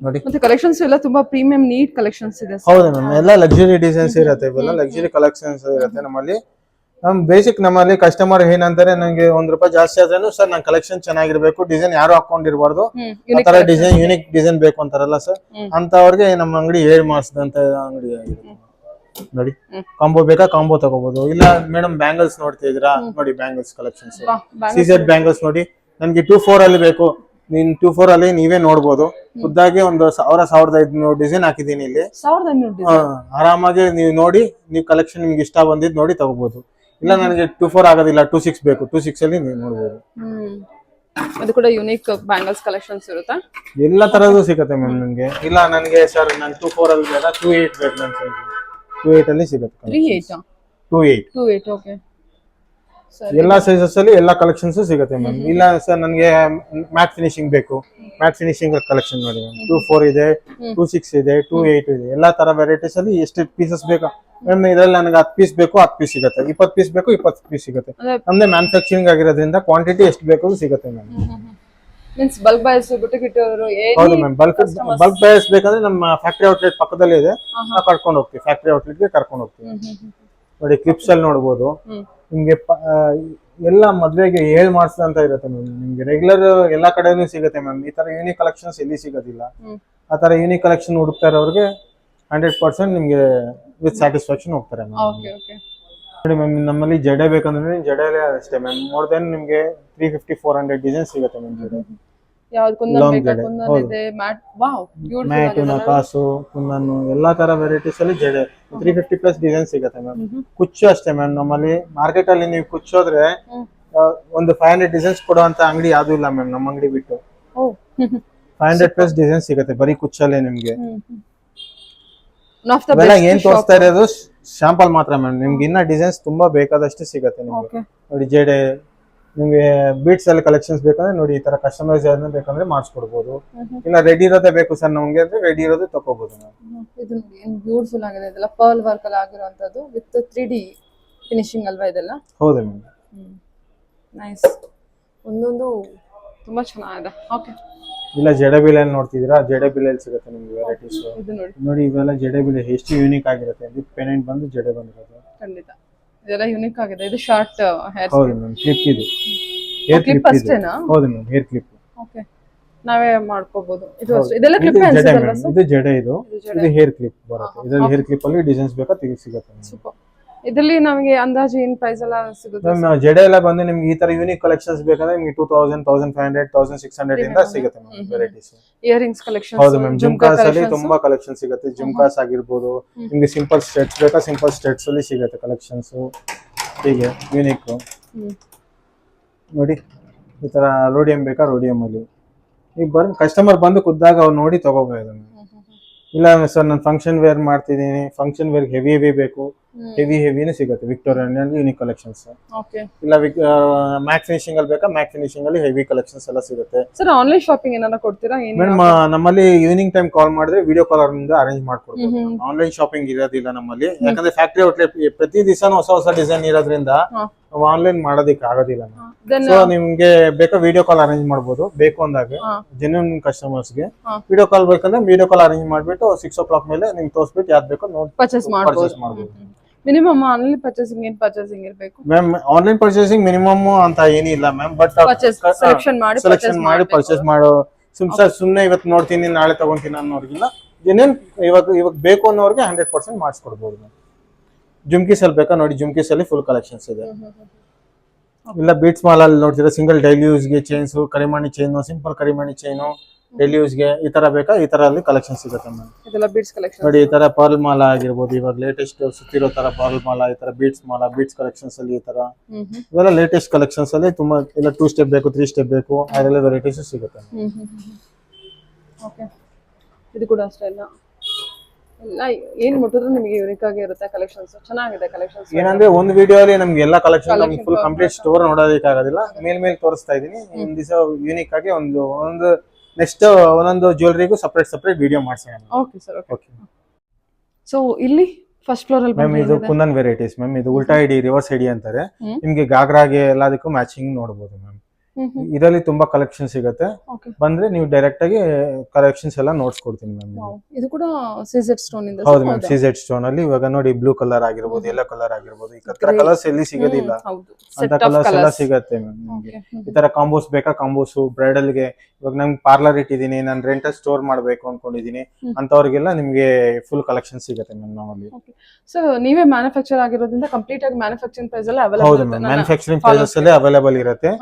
ನೋಡಿ. ಮತ್ತೆ ಕಲೆಕ್ಷನ್ಸ್ ಎಲ್ಲ ತುಂಬಾ ಪ್ರೀಮಿಯಂ ನೀಟ್ ಕಲೆಕ್ಷನ್ಸ್ ಇದೆ. ಹೌದು ಮ್ಯಾಮ್ ಎಲ್ಲ ಲಕ್ಸುರಿ ಡಿಸೈನ್ಸ್ ಇರುತ್ತೆ ಇವೆಲ್ಲ. ಲಕ್ಸುರಿ ಕಲೆಕ್ಷನ್ಸ್ ಇರುತ್ತೆ ನಮ್ಮಲ್ಲಿ. ನಮ್ ಬೇಸಿಕ್ ನಮ್ಮಲ್ಲಿ ಕಸ್ಟಮರ್ ಏನಂತಾರೆ ನಂಗೆ ಒಂದ್ ರೂಪಾಯಿ ಜಾಸ್ತಿ ಆದ್ರೂ ಸರ್ ನಂಗೆ ಕಲೆಕ್ಷನ್ ಚೆನ್ನಾಗಿರ್ಬೇಕು. ಡಿಸೈನ್ ಯಾರು ಹಾಕೊಂಡಿರ್ಬಾರ್ದು. ಹ್ಮ್ ಆ unique ತರ collection. ಡಿಸೈನ್ ಯೂನಿಕ್ ಡಿಸೈನ್ ಬೇಕು ಅಂತಾರಲ್ಲ ಸರ್ ಅಂತ ಅಂತವ್ರಿಗೆ ನಮ್ಮ ಅಂಗಡಿ ಏರ್ ಮಾಡಿಸಿದಂತ ಅಂಗಡಿ ಆಗಿದೆ. ನೋಡಿ. ಕಾಂಬೋ ಬೇಕಾ? ಕಾಂಬೋ ತಗೋಬಹುದು ಇಲ್ಲ ಮೇಡಮ್ ಬ್ಯಾಂಗಲ್ಸ್ ನೋಡ್ತಾ ಇದ್ರಾ ನೋಡಿ ಬ್ಯಾಂಗಲ್ಸ್ ಕಲೆಕ್ಷನ್ಸ್ ಬಾ, ಸೀಸೆಡ್ ಬ್ಯಾಂಗಲ್ಸ್ ನೋಡಿ. ನನ್ಗೆ ಟೂ ಫೋರ್ ಅಲ್ಲಿ ಬೇಕು. ನೀನ್ ಟೂ ಫೋರ್ ಅಲ್ಲಿ ನೀವೇ ನೋಡ್ಬೋದು. ಖುದ್ದಾಗಿ ಒಂದು ಸಾವಿರ ಸಾವಿರದ ಐದ್ನೂರು ಡಿಸೈನ್ ಹಾಕಿದೀನಿ ಇಲ್ಲಿ. ಸಾವಿರದ ಐನೂರು ಆರಾಮಾಗಿ ನೀವು ನೋಡಿ ನೀವು ಕಲೆಕ್ಷನ್ ನಿಮ್ಗೆ ಇಷ್ಟ ಬಂದಿದ್ ನೋಡಿ ತಗೋಬಹುದು ಇಲ್ಲ ನನಗೆ ಟೂ ಫೋರ್ ಆಗೋದಿಲ್ಲ ಟೂ ಸಿಕ್ಸ್ ಬೇಕು. ಟೂ ಸಿಕ್ಸ್ ಅಲ್ಲಿ ನೀವು ನೋಡ್ಬೋದು. ಹ್ಮ್. ಅದು ಕೂಡ ಯುನಿಕ್ ಬ್ಯಾಂಗಲ್ಸ್ ಕಲೆಕ್ಷನ್ಸ್ ಇರುತ್ತೆ? ಎಲ್ಲ ತರದ್ದು ಸಿಗುತ್ತೆ ಮ್ಯಾಮ್ ನಿಮ್ಗೆ. ಇಲ್ಲ ನನಗೆ ಸರ್ ನನ್ ಟೂ ಫೋರ್ ಅಲ್ಲಿ ಬೇಡ ಟೂ ಏಟ್ ಬೇಕು ನನ್ ಸೈಜ್ ಟೂ ಏಟ್ ಅಲ್ಲಿ ಸಿಗುತ್ತೆ. Three eight two eight two eight okay ಎಲ್ಲಾ ಸೈಜಸ್ ಅಲ್ಲಿ ಎಲ್ಲಾ ಕಲೆಕ್ಷನ್ಸ್ ಸಿಗುತ್ತೆ ಮ್ಯಾಮ್ ಇಲ್ಲ ಸರ್ ನನಗೆ ಮ್ಯಾಟ್ ಫಿನಿಶಿಂಗ್ ಬೇಕು. ಮ್ಯಾಟ್ ಫಿನಿಶಿಂಗ್ ಕಲೆಕ್ಷನ್ ನೋಡಿ ಮ್ಯಾಮ್ ಟೂ ಫೋರ್ ಇದೆ ಟೂ ಸಿಕ್ಸ್ ಇದೆ ಟೂ ಏಟ್ ಇದೆ. ಎಲ್ಲಾ ತರ ವೆರೈಟೀಸ್ ಅಲ್ಲಿ ಎಷ್ಟು ಪೀಸಸ್ ಬೇಕು. ಮ್ಯಾಮ್ ಇದ್ರಲ್ಲಿ ನನಗೆ ಹತ್ತು ಪೀಸ್ ಬೇಕು ಹತ್ತು ಪೀಸ್ ಸಿಗುತ್ತೆ. ಇಪ್ಪತ್ತು ಪೀಸ್ ಬೇಕು ಇಪ್ಪತ್ತು ಪೀಸ್ ಸಿಗುತ್ತೆ. ನಮ್ದೆ ಮ್ಯಾನುಫ್ಯಾಕ್ಚರಿಂಗ್ ಆಗಿರೋದ್ರಿಂದ ಕ್ವಾಂಟಿಟಿ ಎಷ್ಟು ಬೇಕು ಸಿಗುತ್ತೆ ಮ್ಯಾಮ್ ಮೀನ್ಸ್ ಬಲ್ಕ್ ಹೌದು ಮ್ಯಾಮ್ ಬಲ್ಕ್ ಬಲ್ಕ್ ಬಯಸ್ ಬೇಕಂದ್ರೆ ನಮ್ಮ ಫ್ಯಾಕ್ಟ್ರಿ ಔಟ್ಲೆಟ್ ಪಕ್ಕದಲ್ಲಿ ಇದೆ. ಕರ್ಕೊಂಡು ಹೋಗ್ತೀವಿ. ಫ್ಯಾಕ್ಟ್ರಿ ಔಟ್ಲೆಟ್ಗೆ ಕರ್ಕೊಂಡು ಹೋಗ್ತೀವಿ. ನೋಡಿ ಕ್ಲಿಪ್ಸ್ ಅಲ್ಲಿ ನೋಡ್ಬೋದು. ನಿಮ್ಗೆ ಎಲ್ಲ ಮದ್ವೆಗೆ ಹೇಳ್ ಮಾಡಿಸಿದಂತ ಇರುತ್ತೆ ಮ್ಯಾಮ್ ನಿಮ್ಗೆ ರೆಗ್ಯುಲರ್ ಎಲ್ಲಾ ಕಡೆನೂ ಸಿಗುತ್ತೆ ಮ್ಯಾಮ್ ಈ ತರ ಯೂನಿಕ್ ಕಲೆಕ್ಷನ್ಸ್ ಎಲ್ಲಿ ಸಿಗೋದಿಲ್ಲ. ಆ ತರ ಯೂನಿಕ್ ಕಲೆಕ್ಷನ್ ಹುಡುಕ್ತಾ ಇರೋರಿಗೆ ಹಂಡ್ರೆಡ್ ಪರ್ಸೆಂಟ್ ನಿಮ್ಗೆ ವಿತ್ ಸ್ಯಾಟಿಸ್ಫ್ಯಾಕ್ಷನ್ ಹೋಗ್ತಾರೆ ಮ್ಯಾಮ್ ನೋಡಿ ಮ್ಯಾಮ್ ನಮ್ಮಲ್ಲಿ ಜಡೆ ಬೇಕಂದ್ರೆ ಜಡೆಯಲ್ಲೇ ಅಷ್ಟೇ ಮ್ಯಾಮ್ ಮೋರ್ ದೆನ್ ನಿಮ್ಗೆ three fifty four hundred design ಸಿಗುತ್ತೆ ಮ್ಯಾಮ್ ಜಡೆ ಯಾವ್ದು ಕುಂದನ್ ಬೇಕಾ? ಜಡೆ, ಕುಂದನ್ ಹೌದು. ಇದೆ ಮ್ಯಾಟ್ ವಾವ್ ಮ್ಯಾಟು ಬ್ಯೂಟಿಫುಲ್ ನಕಾಸು ಕುಂದನ್ನು ಎಲ್ಲಾ ತರ ವೆರೈಟೀಸ್ ಅಲ್ಲಿ ಜಡೆ ತ್ರೀ ಫಿಫ್ಟಿ ಪ್ಲಸ್ ಡಿಸೈನ್ ಸಿಗುತ್ತೆ ಮ್ಯಾಮ್ ಕುಚ್ಚು ಅಷ್ಟೇ ಮ್ಯಾಮ್ ನಮ್ಮಲ್ಲಿ ಮಾರ್ಕೆಟ್ ಅಲ್ಲಿ ನೀವು ಕುಚ್ಚೋದ್ರೆ ಹ್ಮ್. ಆ, ಒಂದು ಫೈವ್ ಹಂಡ್ರೆಡ್ ಡಿಸೈನ್ಸ್ ಕೊಡುವಂತ ಅಂಗಡಿ ಯಾವ್ದು ಇಲ್ಲ ಮ್ಯಾಮ್ ನಮ್ಮ ಅಂಗಡಿ ಬಿಟ್ಟು. Oh. Five hundred plus design ಸಿಗುತ್ತೆ ಬರೀ ಕುಚ್ಚಲ್ಲೇ ನಿಮ್ಗೆ. ಒನ್ ಆಫ್ ದ ಇವೆಲ್ಲ ಏನ್ ತೋರಿಸ್ತಾ ಇರೋದು ಶಾಂಪಲ್ ಮಾತ್ರ ಮ್ಯಾಮ್ ನಿಮ್ಗೆ ಇನ್ನ ಡಿಸೈನ್ಸ್ ತುಂಬಾ ಬೇಕಾದಷ್ಟು ಸಿಗುತ್ತೆ ನಿಮ್ಗೆ. ಓಕೆ ನೋಡಿ ಜಡೆ ನಿಮ್ಗೆ ಬೀಟ್ಸ್ ಅಲ್ಲಿ ಕಲೆಕ್ಷನ್ಸ್ ಬೇಕಂದ್ರೆ ನೋಡಿ ಈ ತರ ಕಸ್ಟಮೈಸ್ ಯಾವ್ದನ್ನ ಬೇಕಂದ್ರೆ ಮಾಡಿಸ್ಕೊಡ್ಬೋದು. ಇಲ್ಲ ರೆಡಿ ಇರೋದೇ ಬೇಕು ಸರ್ ನಮಗೆ ಅಂದ್ರೆ ರೆಡಿ ಇರೋದು ತಗೋಬಹುದು ಇದು ಬ್ಯೂಟಿಫುಲ್ ಆಗಿದೆ. ಇದೆಲ್ಲ ಪರ್ಲ್ ವರ್ಕ್ ಅಲ್ಲಿ ಆಗಿರುವಂತದ್ದು ವಿತ್ ತ್ರೀ ಡಿ ಫಿನಿಶಿಂಗ್ ಅಲ್ವಾ ಇದೆಲ್ಲ? ಹೌದು ಮ್ಯಾಮ್ ನೈಸ್ ಒಂದೊಂದು ತುಂಬಾ ಚೆನ್ನಾಗಿದೆ. ಓಕೆ ಇಲ್ಲ ಜಡೆ ಬಿಲೆಯಲ್ಲಿ ನೋಡ್ತಿದ್ದೀರಾ? ಜಡೆ ಬಿಲೆಯಲ್ಲಿ ಸಿಗುತ್ತೆ ನಿಮ್ಗೆ ವೆರೈಟೀಸ್ ಇದು ನೋಡಿ. ನೋಡಿ ಇವೆಲ್ಲ ಜಡೆ ಬಿಲೆ ಎಷ್ಟು ಯೂನಿಕ್ ಆಗಿರುತ್ತೆ. ಪೆನೆಂಟ್ ಬಂದು ಜಡೆ ಬಂದಿರೋದು. ಖಂಡಿತ. ಇದೆಲ್ಲ ಯುನಿಕ್ ಆಗಿದೆ. ಇದು ಶಾರ್ಟ್ ಹೇರ್ ಹೌದು ಮ್ಯಾಮ್ ಕ್ಲಿಪ್ ಇದು. ಹೇರ್ ಕ್ಲಿಪ್ ಕ್ಲಿಪ್ ಇದೆ. ಅಷ್ಟೇನಾ? ಹೌದು ಮ್ಯಾಮ್ ಹೇರ್ ಕ್ಲಿಪ್ ಓಕೆ ನಾವೇ ಮಾಡ್ಕೋಬಹುದು ಇದು ಅಷ್ಟೇ. ಇದೆಲ್ಲ ಕ್ಲಿಪ್ ಇದು ಜಡೆ ಮ್ಯಾಮ್ ಇದು ಜಡೆ ಇದು. ಇದು ಜಡೆ. ಇದು ಹೇರ್ ಕ್ಲಿಪ್ ಬರುತ್ತೆ. ಇದರಲ್ಲಿ ಹೇರ್ ಕ್ಲಿಪ್ ಅಲ್ಲಿ ಡಿಸೈನ್ಸ್ ಬೇಕಾ ತೆಗೆದು ಸಿಗುತ್ತೆ. ಸೂಪರ್ ಇದರಲ್ಲಿ ನಮಗೆ ಅಂದಾಜು ಏನ್ ಪ್ರೈಸ್ ಎಲ್ಲ ಸಿಗುತ್ತೆ ಮ್ಯಾಮ್ ಜಡೆ ಎಲ್ಲ ಬಂದು ನಿಮ್ಗೆ ಈ ತರ ಯೂನಿಕ್ ಕಲೆಕ್ಷನ್ಸ್ ಬೇಕಂದ್ರೆ ನಿಮ್ಗೆ two thousand thousand five hundred thousand six hundred ಇಂದ ಸಿಗುತ್ತೆ ಮ್ಯಾಮ್ ವೆರೈಟೀಸ್ ಇಯರಿಂಗ್ಸ್ ಕಲೆಕ್ಷನ್ ಹೌದು ಮ್ಯಾಮ್ ಜುಮ್ಕಾಸ್ ಅಲ್ಲಿ ತುಂಬಾ ಕಲೆಕ್ಷನ್ ಸಿಗುತ್ತೆ. ಜುಮ್ಕಾಸ್ ಆಗಿರ್ಬೋದು ನಿಮ್ಗೆ ಸಿಂಪಲ್ ಸ್ಟೆಟ್ಸ್ ಬೇಕಾ ಸಿಂಪಲ್ ಸ್ಟೆಟ್ಸ್ ಅಲ್ಲಿ ಸಿಗುತ್ತೆ ಕಲೆಕ್ಷನ್ಸ್ ಹೀಗೆ ಯೂನಿಕ್ ನೋಡಿ ಈ ತರ ರೋಡಿಯಂ ಬೇಕಾ ರೋಡಿಯಂ ಅಲ್ಲಿ. ಈಗ ಬಂದು ಕಸ್ಟಮರ್ ಬಂದು ಕುದ್ದಾಗ ಅವ್ರು ನೋಡಿ ತಗೋಬಹುದು ಇಲ್ಲ ಸರ್ ನಾನು ಫಂಕ್ಷನ್ ವೇರ್ ಮಾಡ್ತಿದ್ದೀನಿ. ಫಂಕ್ಷನ್ ವೇರ್ ಹೆವಿ ಹೆವಿ ಬೇಕು. ಹೆವಿ ಹೆವಿನೂ ಸಿಗುತ್ತೆ. ವಿಕ್ಟೋರಿಯನ್ ಯೂನಿಕ್ ಕಲೆಕ್ಷನ್ಸ್ ಓಕೆ ಇಲ್ಲ ಮ್ಯಾಕ್ ಫಿನಿಶಿಂಗ್ ಅಲ್ಲಿ ಬೇಕಾ? ಮ್ಯಾಕ್ ಫಿನಿಶಿಂಗ್ ಅಲ್ಲಿ ಹೆವಿ ಕಲೆಕ್ಷನ್ಸ್ ಎಲ್ಲ ಸಿಗುತ್ತೆ. ಸರ್ ಆನ್ಲೈನ್ ಶಾಪಿಂಗ್ ಏನಾರ ಕೊಡ್ತೀರಾ? ಮೇಡಮ್ ನಮ್ಮಲ್ಲಿ ಈವ್ನಿಂಗ್ ಟೈಮ್ ಕಾಲ್ ಮಾಡಿದ್ರೆ ವಿಡಿಯೋ ಕಾಲ್ ಅರೇಂಜ್ ಮಾಡ್ಕೊಡ್ಬೋದು. ಆನ್ಲೈನ್ ಶಾಪಿಂಗ್ ಇರೋದಿಲ್ಲ ನಮ್ಮಲ್ಲಿ. ಯಾಕಂದ್ರೆ ಫ್ಯಾಕ್ಟ್ರಿ ಔಟ್ಲೆಟ್ ಪ್ರತಿ ದಿವಸ ಹೊಸ ಹೊಸ ಡಿಸೈನ್ ಇರೋದ್ರಿಂದ. ನಾವು ಆನ್ಲೈನ್ ಮಾಡೋದಕ್ಕೆ ಆಗೋದಿಲ್ಲ. ಸೊ ನಿಮ್ಗೆ ಬೇಕಾ ವಿಡಿಯೋ ಕಾಲ್ ಅರೇಂಜ್ ಮಾಡಬಹುದು ಬೇಕು ಅಂದಾಗ. ಜೆನ್ಯೂನ್ ಕಸ್ಟಮರ್ಸ್ಗೆ. ವಿಡಿಯೋ ಕಾಲ್ ಬೇಕಂದ್ರೆ ವಿಡಿಯೋ ಕಾಲ್ ಅರೇಂಜ್ ಮಾಡ್ಬಿಟ್ಟು ಸಿಕ್ಸ್ ಓ ಕ್ಲಾಕ್ ಮೇಲೆ ನಿಮ್ಗೆ ತೋರಿಸ್ಬಿಟ್ಟು ಯಾವ್ದು ಬೇಕೋ ನೋಡಿ ಪರ್ಚೇಸ್ ಮಾಡಬಹುದು ಮಿನಿಮಮ್ ಆನ್ಲೈನ್ ಪರ್ಚೇಸಿಂಗ್ ಏನ್ ಪರ್ಚೇಸಿಂಗ್ ಇರಬೇಕು? ಮ್ಯಾಮ್ ಆನ್ಲೈನ್ ಪರ್ಚೇಸಿಂಗ್ ಮಿನಿಮಮ್ ಅಂತ ಏನಿಲ್ಲ ಮ್ಯಾಮ್ ಬಟ್ ಸೆಲೆಕ್ಷನ್ ಮಾಡಿ ಸೆಲೆಕ್ಷನ್ ಮಾಡಿ. ಪರ್ಚೇಸ್ ಮಾಡೋ ಸುಮ್ ಸರ್ ಸುಮ್ನೆ ಇವತ್ತು ನೋಡ್ತೀನಿ ನಾಳೆ ತಗೊಂತೀನಿ ಅನ್ನೋರ್ಗಿಲ್ಲ. ಏನೇನ್ ಇವಾಗ ಇವಾಗ ಬೇಕು ಅನ್ನೋರ್ಗೆ ಹಂಡ್ರೆಡ್ ಪರ್ಸೆಂಟ್ ಮಾಡಿಸ್ಕೊಡ್ಬೋದು. ಜುಮ್ಕೀಸ್ ಅಲ್ಲಿ ಬೇಕಾ ನೋಡಿ ಜುಮ್ಕೀಸ್ ಅಲ್ಲಿ ಫುಲ್ ಕಲೆಕ್ಷನ್ಸ್ ಇದೆ. ಇಲ್ಲ ಬೀಟ್ಸ್ ಮಾಲ್ ಅಲ್ಲಿ ನೋಡ್ತೀರಾ ಸಿಂಗಲ್ ಡೈಲಿ ಯೂಸ್ಗೆ ಚೈನ್ಸ್ ಕರಿಮಣಿ ಚೈನು ಸಿಂಪಲ್ ಕರಿಮಣಿ ಚೈನು ಡೈಲಿ ಯೂಸ್ಗೆ ಈ ತರ ಬೇಕಾ? ಈ ತರ ಅಲ್ಲಿ ಕಲೆಕ್ಷನ್ ಸಿಗುತ್ತೆ ಮ್ಯಾಮ್ ನೋಡಿ ಈ ತರ ಪರ್ಲ್ ಮಾಲ ಆಗಿರ್ಬೋದು ಇವಾಗ ಲೇಟೆಸ್ಟ್ ಸುತ್ತಿರೋ ತರ ಪರ್ಲ್ ಮಾಲ ಈ ತರ ಬೀಟ್ಸ್ ಮಾಲ ಬೀಟ್ಸ್ ಕಲೆಕ್ಷನ್ಸ್ ಅಲ್ಲಿ ಈ ತರ. ಇವೆಲ್ಲ ಲೇಟೆಸ್ಟ್ ಕಲೆಕ್ಷನ್ಸ್ ಅಲ್ಲಿ ತುಂಬಾ ಇಲ್ಲ ಟೂ ಸ್ಟೆಪ್ ಬೇಕು ತ್ರೀ ಸ್ಟೆಪ್ ಬೇಕು ಅದೆಲ್ಲ ವೆರೈಟೀಸ್ ಸಿಗುತ್ತೆ. ಇದು ಕೂಡ ಅಷ್ಟೇ ಏನ್ ಮುಟ್ಟಿದ್ರು ನಿಮಗೆ ಯೂನಿಕ್ ಆಗಿ ಇರುತ್ತೆ ಕಲೆಕ್ಷನ್ಸ್ ಚೆನ್ನಾಗಿದೆ ಕಲೆಕ್ಷನ್ಸ್ ಏನಂದ್ರೆ ಒಂದು ವಿಡಿಯೋ ಅಲ್ಲಿ ನಮ್ಗೆ ಎಲ್ಲ ಕಲೆಕ್ಷನ್ ನಮ್ಗೆ ಫುಲ್ ಕಂಪ್ಲೀಟ್ ಸ್ಟೋರ್ ನೋಡೋದಕ್ಕೆ ಆಗೋದಿಲ್ಲ ಮೇಲ್ ಮೇಲ್ ತೋರಿಸ್ತಾ ಇದೀನಿ ಒಂದ್ ದಿವಸ ಯೂನಿಕ್ ಆಗಿ ಒಂದು ಒಂದು ನೆಕ್ಸ್ಟ್ ಒಂದೊಂದು ಜ್ಯುವೆಲ್ರಿಗೂ ಸಪ್ರೇಟ್ ಸಪ್ರೇಟ್ ವಿಡಿಯೋ ಮಾಡ್ಸೋಣ ಓಕೆ ಸರ್ ಓಕೆ ಸೊ ಇಲ್ಲಿ ಫಸ್ಟ್ ಫ್ಲೋರ್ ಅಲ್ಲಿ ಮ್ಯಾಮ್ ಇದು ಕುಂದನ್ ವೆರೈಟೀಸ್ ಮ್ಯಾಮ್ ಇದು ಉಲ್ಟಾ ಐಡಿ ರಿವರ್ಸ್ ಐಡಿ ಅಂತಾರೆ. ನಿಮ್ಗೆ ಗಾಗ್ರಾಗೆ ಎಲ್ಲದಕ್ಕೂ ಮ್ಯಾಚಿಂಗ್ ನೋಡಬಹುದು ಮ್ಯಾಮ್ ಇದರಲ್ಲಿ ತುಂಬಾ ಕಲೆಕ್ಷನ್ ಸಿಗುತ್ತೆ. ಬಂದ್ರೆ ನೀವು ಡೈರೆಕ್ಟ್ ಆಗಿ ಕಲೆಕ್ಷನ್ಸ್ ಎಲ್ಲ ನೋಡ್ಸ್ಕೊಡ್ತೀನಿ ಮ್ಯಾಮ್ ಇದು ಕೂಡ ಸಿಸೆಟ್ ಸ್ಟೋನ್ ಇಂದ ಹೌದು ಮ್ಯಾಮ್ ಸಿಜೆಡ್ ಸ್ಟೋನ್ ಅಲ್ಲಿ ಇವಾಗ ನೋಡಿ ಬ್ಲೂ ಕಲರ್ ಆಗಿರ್ಬೋದು ಎಲ್ಲ ಕಲರ್ ಆಗಿರ್ಬೋದು ಈ ತರ ಕಲರ್ಸ್ ಎಲ್ಲಿ ಸಿಗೋದಿಲ್ಲ. ಹೌದು. ಅಂತ ಕಲರ್ಸ್ ಎಲ್ಲ ಸಿಗುತ್ತೆ ಮ್ಯಾಮ್ ನಿಮಗೆ. ಈ ತರ ಕಾಂಬೋಸ್ ಬೇಕಾ? ಕಾಂಬೋಸ್ ಬ್ರೈಡಲ್ಗೆ. ಇವಾಗ ನಂಗೆ ಪಾರ್ಲರ್ ಇಟ್ಟಿದ್ದೀನಿ ನಾನು ರೆಂಟ್ ಸ್ಟೋರ್ ಮಾಡ್ಬೇಕು ಅನ್ಕೊಂಡಿದೀನಿ. ಅಂತವ್ರಿಗೆಲ್ಲ ನಿಮ್ಗೆ ಫುಲ್ ಕಲೆಕ್ಷನ್ ಸಿಗುತ್ತೆ ಮ್ಯಾಮ್ ನಾವಲ್ಲಿ ಸೊ ನೀವೇ ಮ್ಯಾನುಫ್ಯಾಕ್ಚರ್ ಆಗಿರೋದ್ರಿಂದ ಕಂಪ್ಲೀಟ್ ಆಗಿ ಮ್ಯಾನುಫ್ಯಾಕ್ಚರಿಂಗ್ ಪ್ರೈಸ್ ಎಲ್ಲ ಹೌದು ಅವೈಲೇಬಲ್ ಮ್ಯಾಮ್ ಮ್ಯಾನುಫ್ಯಾಕ್ಚರಿಂಗ್ ಪ್ರೈಸಸ್ ಅಲ್ಲೇ ಅವೈಲೇಬಲ್ ಇರುತ್ತೆ.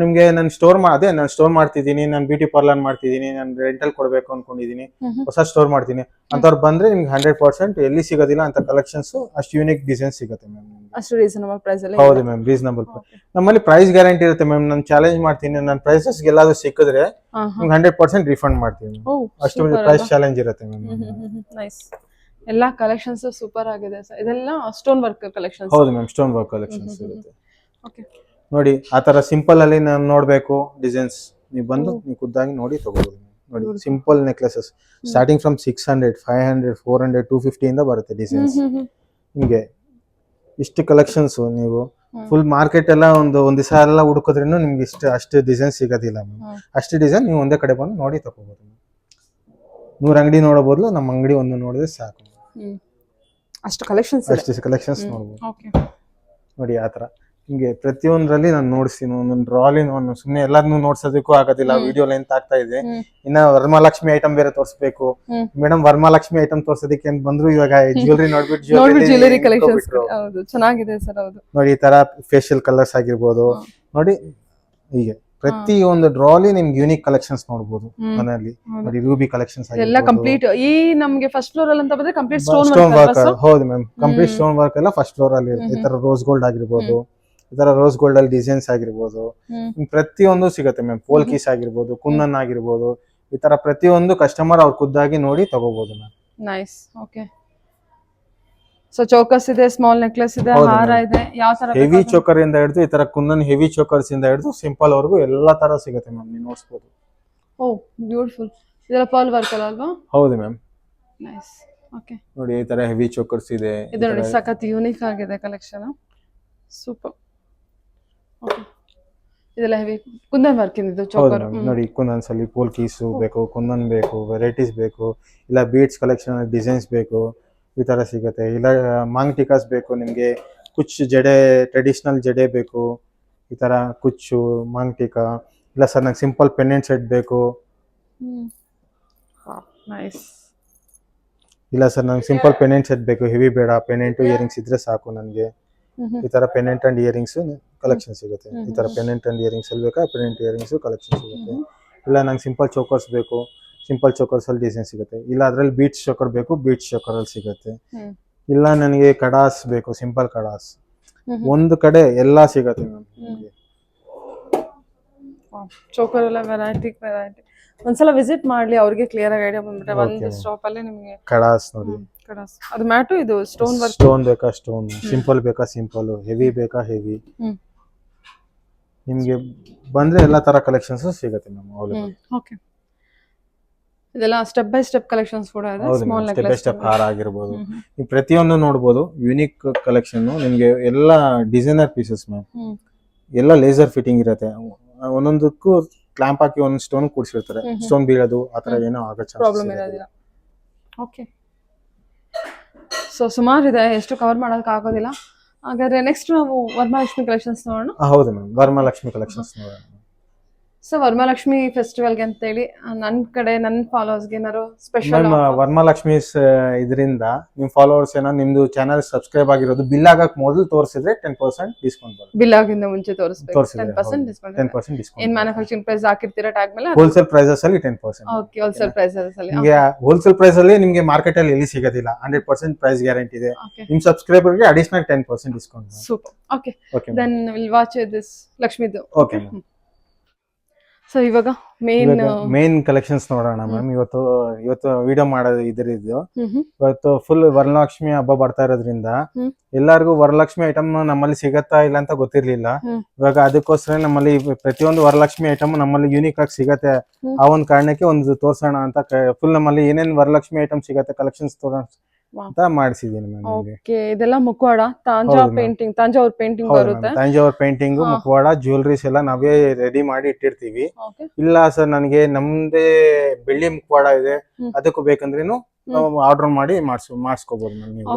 ನಿಮ್ಗೆ ನಾನು ಸ್ಟೋರ್ ಅದೇ ನಾನು ಸ್ಟೋರ್ ಮಾಡ್ತಿದ್ದೀನಿ ನಾನು ಬ್ಯೂಟಿ ಪಾರ್ಲರ್ ಮಾಡ್ತಿದ್ದೀನಿ ನಾನು ರೆಂಟಲ್ ಕೊಡ್ಬೇಕು ಅನ್ಕೊಂಡಿದೀನಿ ಹೊಸ ಸ್ಟೋರ್ ಮಾಡ್ತೀನಿ. ಅಂತವ್ರು ಬಂದ್ರೆ ನಿಮ್ಗೆ ಹಂಡ್ರೆಡ್ ಪರ್ಸೆಂಟ್ ಎಲ್ಲಿ ಸಿಗೋದಿಲ್ಲ ಅಂತ ಕಲೆಕ್ಷನ್ಸ್ ಅಷ್ಟು ಯೂನಿಕ್ ಡಿಸೈನ್ ಸಿಗುತ್ತೆ ಮ್ಯಾಮ್ ಅಷ್ಟು ರೀಸನಬಲ್ ಪ್ರೈಸ್ ಅಲ್ಲಿ ಹೌದು ಮ್ಯಾಮ್ ರೀಸನಬಲ್ ನಮ್ಮಲ್ಲಿ ಪ್ರೈಸ್ ಗ್ಯಾರಂಟಿ ಇರುತ್ತೆ ಮ್ಯಾಮ್ ನಾನು ಚಾಲೆಂಜ್ ಮಾಡ್ತೀನಿ. ನನ್ನ ಪ್ರೈಸಸ್ ಎಲ್ಲಾದ್ರೂ ಸಿಕ್ಕಿದ್ರೆ ನಿಮ್ಗೆ ಹಂಡ್ರೆಡ್ ಪರ್ಸೆಂಟ್ ರಿಫಂಡ್ ಮಾಡ್ತೀನಿ. ಅಷ್ಟು ಪ್ರೈಸ್ ಚಾಲೆಂಜ್ ಇರುತ್ತೆ ಮ್ಯಾಮ್ ನೈಸ್ ಎಲ್ಲಾ ಕಲೆಕ್ಷನ್ಸ್ ಸೂಪರ್ ಆಗಿದೆ ಸರ್. ಇದೆಲ್ಲ ಸ್ಟೋನ್ ವರ್ಕ್ ಕಲೆಕ್ಷನ್ಸ್ ಹೌದು ಮ್ಯಾಮ್ ಸ್ಟೋನ್ ವರ್ಕ್ ಕಲೆಕ್ಷನ್ಸ್ ಇರುತ್ತೆ. ಓಕೆ ನೋಡಿ ಆ ತರ ಸಿಂಪಲ್ ಅಲ್ಲಿ ನಾನು ನೋಡ್ಬೇಕು ಡಿಸೈನ್ಸ್ ನೀವು ಬಂದು ನೀವು ಖುದ್ದಾಗಿ ನೋಡಿ ತಗೋಬಹುದು ನೋಡಿ simple necklaces starting from six hundred five hundred four hundred two fifty ಇಂದ ಬರುತ್ತೆ ಡಿಸೈನ್ಸ್ ನಿಮಗೆ ಇಷ್ಟು ಕಲೆಕ್ಷನ್ಸ್ ನೀವು ಫುಲ್ ಮಾರ್ಕೆಟ್ ಎಲ್ಲ ಒಂದು ಒಂದ್ ದಿವಸ ಎಲ್ಲ ಹುಡುಕಿದ್ರೂ ನಿಮ್ಗೆ ಇಷ್ಟು ಅಷ್ಟು ಡಿಸೈನ್ ಸಿಗೋದಿಲ್ಲ ಮ್ಯಾಮ್. ಅಷ್ಟು ಡಿಸೈನ್ ನೀವು ಒಂದೇ ಕಡೆ ಬಂದು ನೋಡಿ ತಗೋಬಹುದು ನೂರ ಅಂಗಡಿ ನೋಡೋ ಬದಲು ನಮ್ಮ ಅಂಗಡಿ ಒಂದು ನೋಡಿದ್ರೆ ಸಾಕು. ಅಷ್ಟು ಕಲೆಕ್ಷನ್ಸ್ ಅಷ್ಟು ಕಲೆಕ್ಷನ್ಸ್ ನೋಡ್ಬೋದು. ನೋಡಿ ಆ ತರ. ಹಿಂಗೆ ಪ್ರತಿಯೊಂದ್ರಲ್ಲಿ ನಾನು ನೋಡಿಸ್ತೀನಿ ಒಂದೊಂದು ಡ್ರಾಲಿ ನಾನು ಸುಮ್ಮನೆ ಎಲ್ಲಾದ್ನು ನೋಡ್ಸೋದಕ್ಕೂ ಆಗೋದಿಲ್ಲ ವಿಡಿಯೋ ಲೆಂತ್ ಆಗ್ತಾ ಇದೆ. ಇನ್ನ ವರಮಹಾಲಕ್ಷ್ಮಿ ಐಟಮ್ ಬೇರೆ ತೋರಿಸ್ಬೇಕು. ಮೇಡಮ್ ವರಮಹಾಲಕ್ಷ್ಮಿ ಐಟಮ್ ತೋರ್ಸೋದಕ್ಕೆ ಅಂತ ಬಂದ್ರು ಇವಾಗ ಜ್ಯುವೆಲ್ರಿ ನೋಡ್ಬಿಟ್ಟು ಜ್ಯುವೆಲ್ರಿ ಹೌದು ಚೆನ್ನಾಗಿದೆ ಸರ್ ಹೌದು ನೋಡಿ ಈ ತರ ಫೇಶಿಯಲ್ ಕಲರ್ಸ್ ಆಗಿರ್ಬೋದು. ನೋಡಿ ಹೀಗೆ. ಪ್ರತಿ ಒಂದು ಡ್ರಾಲಿ ನಿಮ್ಗೆ ಯೂನಿಕ್ ಕಲೆಕ್ಷನ್ಸ್ ನೋಡಬಹುದು. ಮನೆಯಲ್ಲಿ. ನೋಡಿ ರೂಬಿ ಕಲೆಕ್ಷನ್ಸ್ ಎಲ್ಲ ಕಂಪ್ಲೀಟ್ ಈ ನಮ್ಗೆ ಫಸ್ಟ್ ಫ್ಲೋರ್ ಅಲ್ಲಿ ಅಂತ ಬಂದ್ರೆ ಕಂಪ್ಲೀಟ್ ಸ್ಟೋನ್ ವರ್ಕ್ ಹೌದು ಮ್ಯಾಮ್ ಕಂಪ್ಲೀಟ್ ಸ್ಟೋನ್ ವರ್ಕ್ ಎಲ್ಲ ಫಸ್ಟ್ ಫ್ಲೋರ್ ಅಲ್ಲಿ ಇರುತ್ತೆ. ಈ ತರ ರೋಸ್ ಗೋಲ್ಡ್ ಆಗಿರ್ಬೋದು. ಈ ತರ ರೋಸ್ ಗೋಲ್ಡ್ ಅಲ್ಲಿ ಡಿಸೈನ್ಸ್ ಆಗಿರ್ಬೋದು. ಪ್ರತಿಯೊಂದು ಸಿಗುತ್ತೆ ಮ್ಯಾಮ್ ಪೋಲ್ಕೀಸ್ ಆಗಿರ್ಬೋದು ಕುನ್ನನ್ ಆಗಿರ್ಬೋದು ಈ ತರ ಪ್ರತಿಯೊಂದು ಕಸ್ಟಮರ್ ಅವ್ರ ಖುದ್ದಾಗಿ ನೋಡಿ ತಗೋಬಹುದು ma'am nice okay so chokers ಇದೆ ಸ್ಮಾಲ್ ನೆಕ್ಲೆಸ್ ಇದೆ ಹೌದು ಹಾರ. ಇದೆ ಯಾವ ತರ ಹೆವಿ ಬೇಕಾದ್ರೂ- ಚೋಕರ್ ಇಂದ ಹಿಡಿದು ಈ ತರ ಕುಂದನ್ ಹೆವಿ ಚೋಕರ್ಸ್ ಇಂದ ಹಿಡಿದು ಸಿಂಪಲ್ ವರ್ಗೂ ಎಲ್ಲಾ ತರ ಸಿಗುತ್ತೆ ಮ್ಯಾಮ್ ನೀವು ನೋಡ್ಸ್ಬೋದು. ಓ ಬ್ಯೂಟಿಫುಲ್ ಇದೆಲ್ಲ ಪರ್ಲ್ ವರ್ಕ್ ಅಲ್ಲ ಅಲ್ವಾ? ಹೌದು ಮ್ಯಾಮ್ ನೈಸ್ ಓಕೆ ನೋಡಿ ಈ ತರ ಹೆವಿ ಚೋಕರ್ಸ್ ಇದೆ ಈ ಇದು ನೋಡಿ ತರ- ಸಖತ್ ಯೂನಿಕ್ ಆಗಿದೆ ಕಲೆಕ್ಷನ್ ಸೂಪರ್ ಓಕೆ. ಇದೆಲ್ಲ ಹೆವಿ. ಕುಂದನ್ ವರ್ಕ್ ಇದು ಹೌದು ಚೌಕರ್ ನೋಡಿ ಪೋಲ್ ಪೋಲ್ಕೀಸು ಬೇಕು ಕುಂದನ್ ಬೇಕು ವೆರೈಟೀಸ್ ಬೇಕು ಇಲ್ಲ ಬೀಡ್ಸ್ ಕಲೆಕ್ಷನ್ ಡಿಸೈನ್ಸ್ ಬೇಕು ಈ ತರ ಸಿಗುತ್ತೆ. ಇಲ್ಲ ಮಾಂಗ್ ಟಿಕಾಸ್ ಬೇಕು ನಿಮಗೆ ಕುಚ್ಚು ಜಡೆ ಟ್ರೆಡಿಷನಲ್ ಜಡೆ ಬೇಕು ಈ ತರ ಕುಚ್ಚು ಮಾಂಗ್ ಟಿಕಾ ಇಲ್ಲ ಸರ್ ನಂಗೆ ಸಿಂಪಲ್ ಪೆಂಡೆಂಟ್ ಸೆಟ್ ಬೇಕು ನೈಸ್ ಇಲ್ಲ ಸರ್ ನಂಗೆ ಸಿಂಪಲ್ ಪೆಂಡೆಂಟ್ ಸೆಟ್ ಬೇಕು ಹೆವಿ ಬೇಡ ಪೆಂಡೆಂಟು ಇಯರಿಂಗ್ಸ್ ಇದ್ರೆ ಸಾಕು ನನಗೆ. ಈ ತರ ಪೆಂಡೆಂಟ್ ಅಂಡ್ ಇಯರಿಂಗ್ಸ್ ಕಲೆಕ್ಷನ್ ಸಿಗುತ್ತೆ. ಈ ತರ ಪೆನೆಂಟ್ ಅಂಡ್ ಇಯರಿಂಗ್ಸ್ ಅಲ್ಲಿ ಬೇಕಾ? ಪೆನೆಂಟ್ ಇಯರಿಂಗ್ಸ್ ಕಲೆಕ್ಷನ್ ಸಿಗುತ್ತೆ. ಇಲ್ಲ ನಂಗೆ ಸಿಂಪಲ್ ಚೋಕರ್ಸ್ ಬೇಕು. ಸಿಂಪಲ್ ಚೋಕರ್ಸ್ ಅಲ್ಲಿ ಡಿಸೈನ್ ಸಿಗುತ್ತೆ. ಇಲ್ಲ ಅದ್ರಲ್ಲಿ ಬೀಟ್ಸ್ ಚೋಕರ್ ಬೇಕು ಬೀಟ್ಸ್ ಚೋಕರ್ ಅಲ್ಲಿ ಸಿಗುತ್ತೆ. ಇಲ್ಲ ನನಗೆ ಕಡಾಸ್ ಬೇಕು ಸಿಂಪಲ್ ಕಡಾಸ್. ಒಂದು ಕಡೆ ಎಲ್ಲ ಸಿಗುತ್ತೆ ಚೋಕರ್ ಎಲ್ಲ ವೆರೈಟಿ ವೆರೈಟಿ ಒಂದ್ಸಲ ವಿಸಿಟ್ ಮಾಡ್ಲಿ ಅವ್ರಿಗೆ ಕ್ಲಿಯರ್ ಆಗಿ ಐಡಿಯಾ ಬಂದ್ಬಿಟ್ರೆ ಒಂದು ಸ್ಟಾಪ್ ಅಲ್ಲಿ ನಿಮಗೆ ಕಡಾಸ್ ನೋಡಿ. ಕಡಾಸ್. ಅದು ಮ್ಯಾಟು ಇದು ಸ್ಟೋನ್ ವರ್ಕ್ ಸ್ಟೋನ್ ಬೇಕಾ ಸ್ಟೋನ್ ಸಿಂಪಲ್ ಬೇಕಾ ಸಿಂಪಲ್ ಹೆವಿ ಬೇಕಾ ಹೆವಿ. ನಿಮ್ಗೆ ಬಂದ್ರೆ ಎಲ್ಲಾ ತರ ಕಲೆಕ್ಷನ್ಸ್ ಸಿಗುತ್ತೆ ಮ್ಯಾಮ್ ಅವೈಲೇಬಲ್ ಓಕೆ ಇದೆಲ್ಲ ಸ್ಟೆಪ್ ಬೈ ಸ್ಟೆಪ್ ಕಲೆಕ್ಷನ್ಸ್ ಕೂಡ ಇದೆ ಹೌದು ಸ್ಮಾಲ್ ಸ್ಟೆಪ್ ಬೈ ಸ್ಟೆಪ್ ಹಾರ ಆಗಿರ್ಬೋದು ನೀವು ಪ್ರತಿಯೊಂದು ನೋಡ್ಬೋದು ಯುನಿಕ್ ಕಲೆಕ್ಷನ್ ನಿಮಗೆ ಎಲ್ಲ ಡಿಸೈನರ್ ಪೀಸಸ್ ಮ್ಯಾಮ್. ಎಲ್ಲ ಲೇಸರ್ ಫಿಟ್ಟಿಂಗ್ ಇರುತ್ತೆ. ಒಂದೊಂದಕ್ಕೂ ಕ್ಲ್ಯಾಂಪ್ ಹಾಕಿ ಒಂದು ಸ್ಟೋನ್ ಕೂಡ್ಸಿರ್ತಾರೆ. ಸ್ಟೋನ್ ಬೀಳೋದು ಆ ಥರ ಏನೋ ಆಗೋ ಪ್ರಾಬ್ಲಮ್ ಇರೋದಿಲ್ಲ. ಓಕೆ ಸೊ ಸುಮಾರು ಇದೆ ಎಷ್ಟು ಕವರ್ ಮಾಡೋದಕ್ಕೆ ಆಗೋದಿಲ್ಲ. ಹಾಗಾದ್ರೆ ನೆಕ್ಸ್ಟ್ ನಾವು ವರಮಹಾಲಕ್ಷ್ಮಿ ಕಲೆಕ್ಷನ್ಸ್ ನೋಡೋಣ. ಹೌದು ಮ್ಯಾಮ್ ವರಮಹಾಲಕ್ಷ್ಮಿ ಕಲೆಕ್ಷನ್ಸ್ ನೋಡೋಣ. ಸೊ ವರ್ಮಲಕ್ಷ್ಮಿ ಫೆಸ್ಟಿವಲ್ಗೆ ಅಂತೇಳಿ ನನ್ನ ಕಡೆ ನನ್ನ ಫಾಲೋವರ್ಸ್ಗೆ ಏನಾದ್ರು ಸ್ಪೆಷಲ್ ಮ್ಯಾಮ್ ವರಮಹಾಲಕ್ಷ್ಮಿ ಇದರಿಂದ ನಿಮ್ ಫಾಲೋವರ್ಸ್ ಏನೋ ನಿಮ್ದು ಚಾನಲ್ ಸಬ್ಸ್ಕ್ರೈಬ್ ಆಗಿರೋದು ಬಿಲ್ ಆಗಕ್ ಮೊದಲು ತೋರಿಸಿದ್ರೆ ಟೆನ್ ಪರ್ಸೆಂಟ್ ಡಿಸ್ಕೌಂಟ್ ಬರುತ್ತೆ. ಬಿಲ್ ಆಗಿಂದ ಮುಂಚೆ ತೋರಿಸ್ಬೇಕು. Ten percent discount ten percent ಏನ್ ಡಿಸ್ಕೌಂಟ್ ಮ್ಯಾನುಫ್ಯಾಕ್ಚರಿಂಗ್ ಪ್ರೈಸ್ ಹಾಕಿರ್ತೀರಾ ಟ್ಯಾಗ್ ಮೇಲೆ ಹೋಲ್ಸೇಲ್ ಪ್ರೈಸಸ್ ಅಲ್ಲಿ ten percent okay wholesale prices ಅಲ್ಲಿ ನಿಮಗೆ ಹೋಲ್ಸೇಲ್ ಪ್ರೈಸ್ ಅಲ್ಲಿ ನಿಮಗೆ ಮಾರ್ಕೆಟ್ ಅಲ್ಲಿ ಎಲ್ಲಿ ಸಿಗೋದಿಲ್ಲ. ಹಂಡ್ರೆಡ್ ಪರ್ಸೆಂಟ್ ಪ್ರೈಸ್ ಗ್ಯಾರಂಟಿ ಇದೆ. ನಿಮ್ಮ ಸಬ್ಸ್ಕ್ರೈಬರ್ಗೆ additional ten percent discount super okay okay then will watch this ಲಕ್ಷ್ಮಿದು. Okay so ಇವಾಗ ಮೇನ್ ಮೇನ್ ಕಲೆಕ್ಷನ್ಸ್ ನೋಡೋಣ ಮ್ಯಾಮ್ ಇವತ್ತು ಇವತ್ತು ವಿಡಿಯೋ ಮಾಡೋದು ಇದರಿದ್ದು. ಇವತ್ತು ಫುಲ್ ವರಲಕ್ಷ್ಮಿ ಹಬ್ಬ ಬರ್ತಾ ಇರೋದ್ರಿಂದ. ಎಲ್ಲಾರ್ಗು ವರಲಕ್ಷ್ಮಿ ಐಟಮ್ ನಮ್ಮಲ್ಲಿ ಸಿಗತ್ತಾ ಇಲ್ಲ ಅಂತ ಗೊತ್ತಿರ್ಲಿಲ್ಲ. ಇವಾಗ ಅದಕ್ಕೋಸ್ಕರ ನಮ್ಮಲ್ಲಿ ಪ್ರತಿಯೊಂದು ವರಲಕ್ಷ್ಮಿ ಐಟಮ್ ನಮ್ಮಲ್ಲಿ ಯೂನಿಕ್ ಆಗಿ ಸಿಗತ್ತೆ. ಆ ಒಂದ್ ಕಾರಣಕ್ಕೆ ಒಂದು ತೋರ್ಸೋಣ ಅಂತ ಫುಲ್ ನಮ್ಮಲ್ಲಿ ಏನೇನ್ ವರಲಕ್ಷ್ಮಿ ಐಟಮ್ ಸಿಗತ್ತೆ ಕಲೆಕ್ಷನ್ಸ್ ತೋರ್ಸ. ಅಂತ ಮಾಡಿಸಿದೀನಿ ಮ್ಯಾಮ್ ಓಕೆ ಇದೆಲ್ಲ ಮುಖವಾಡ ತಾಂಜಾ ಪೇಂಟಿಂಗ್ ತಾಂಜಾವೂರ್ ಪೇಂಟಿಂಗ್ ಬರುತ್ತೆ? ತಾಂಜಾವರ್ ತಂಜಾವೂರ್ ಪೇಂಟಿಂಗ್. ಮುಖವಾಡ ಜ್ಯುವೆಲ್ರೀಸ್ ಎಲ್ಲ ನಾವೇ ರೆಡಿ ಮಾಡಿ ಇಟ್ಟಿರ್ತೀವಿ. ಇಲ್ಲ ಸರ್ ನನಗೆ ನಮ್ದೇ ಬೆಳ್ಳಿ ಮುಖವಾಡ ಇದೆ. ಅದಕ್ಕೂ ಬೇಕಂದ್ರೇನು ನಾವು ಆರ್ಡರ್ ಮಾಡಿ ಮಾಡಿಸ್ ಮಾಡಿಸ್ಕೋಬಹುದು ಮ್ಯಾಮ್ ನೀವು.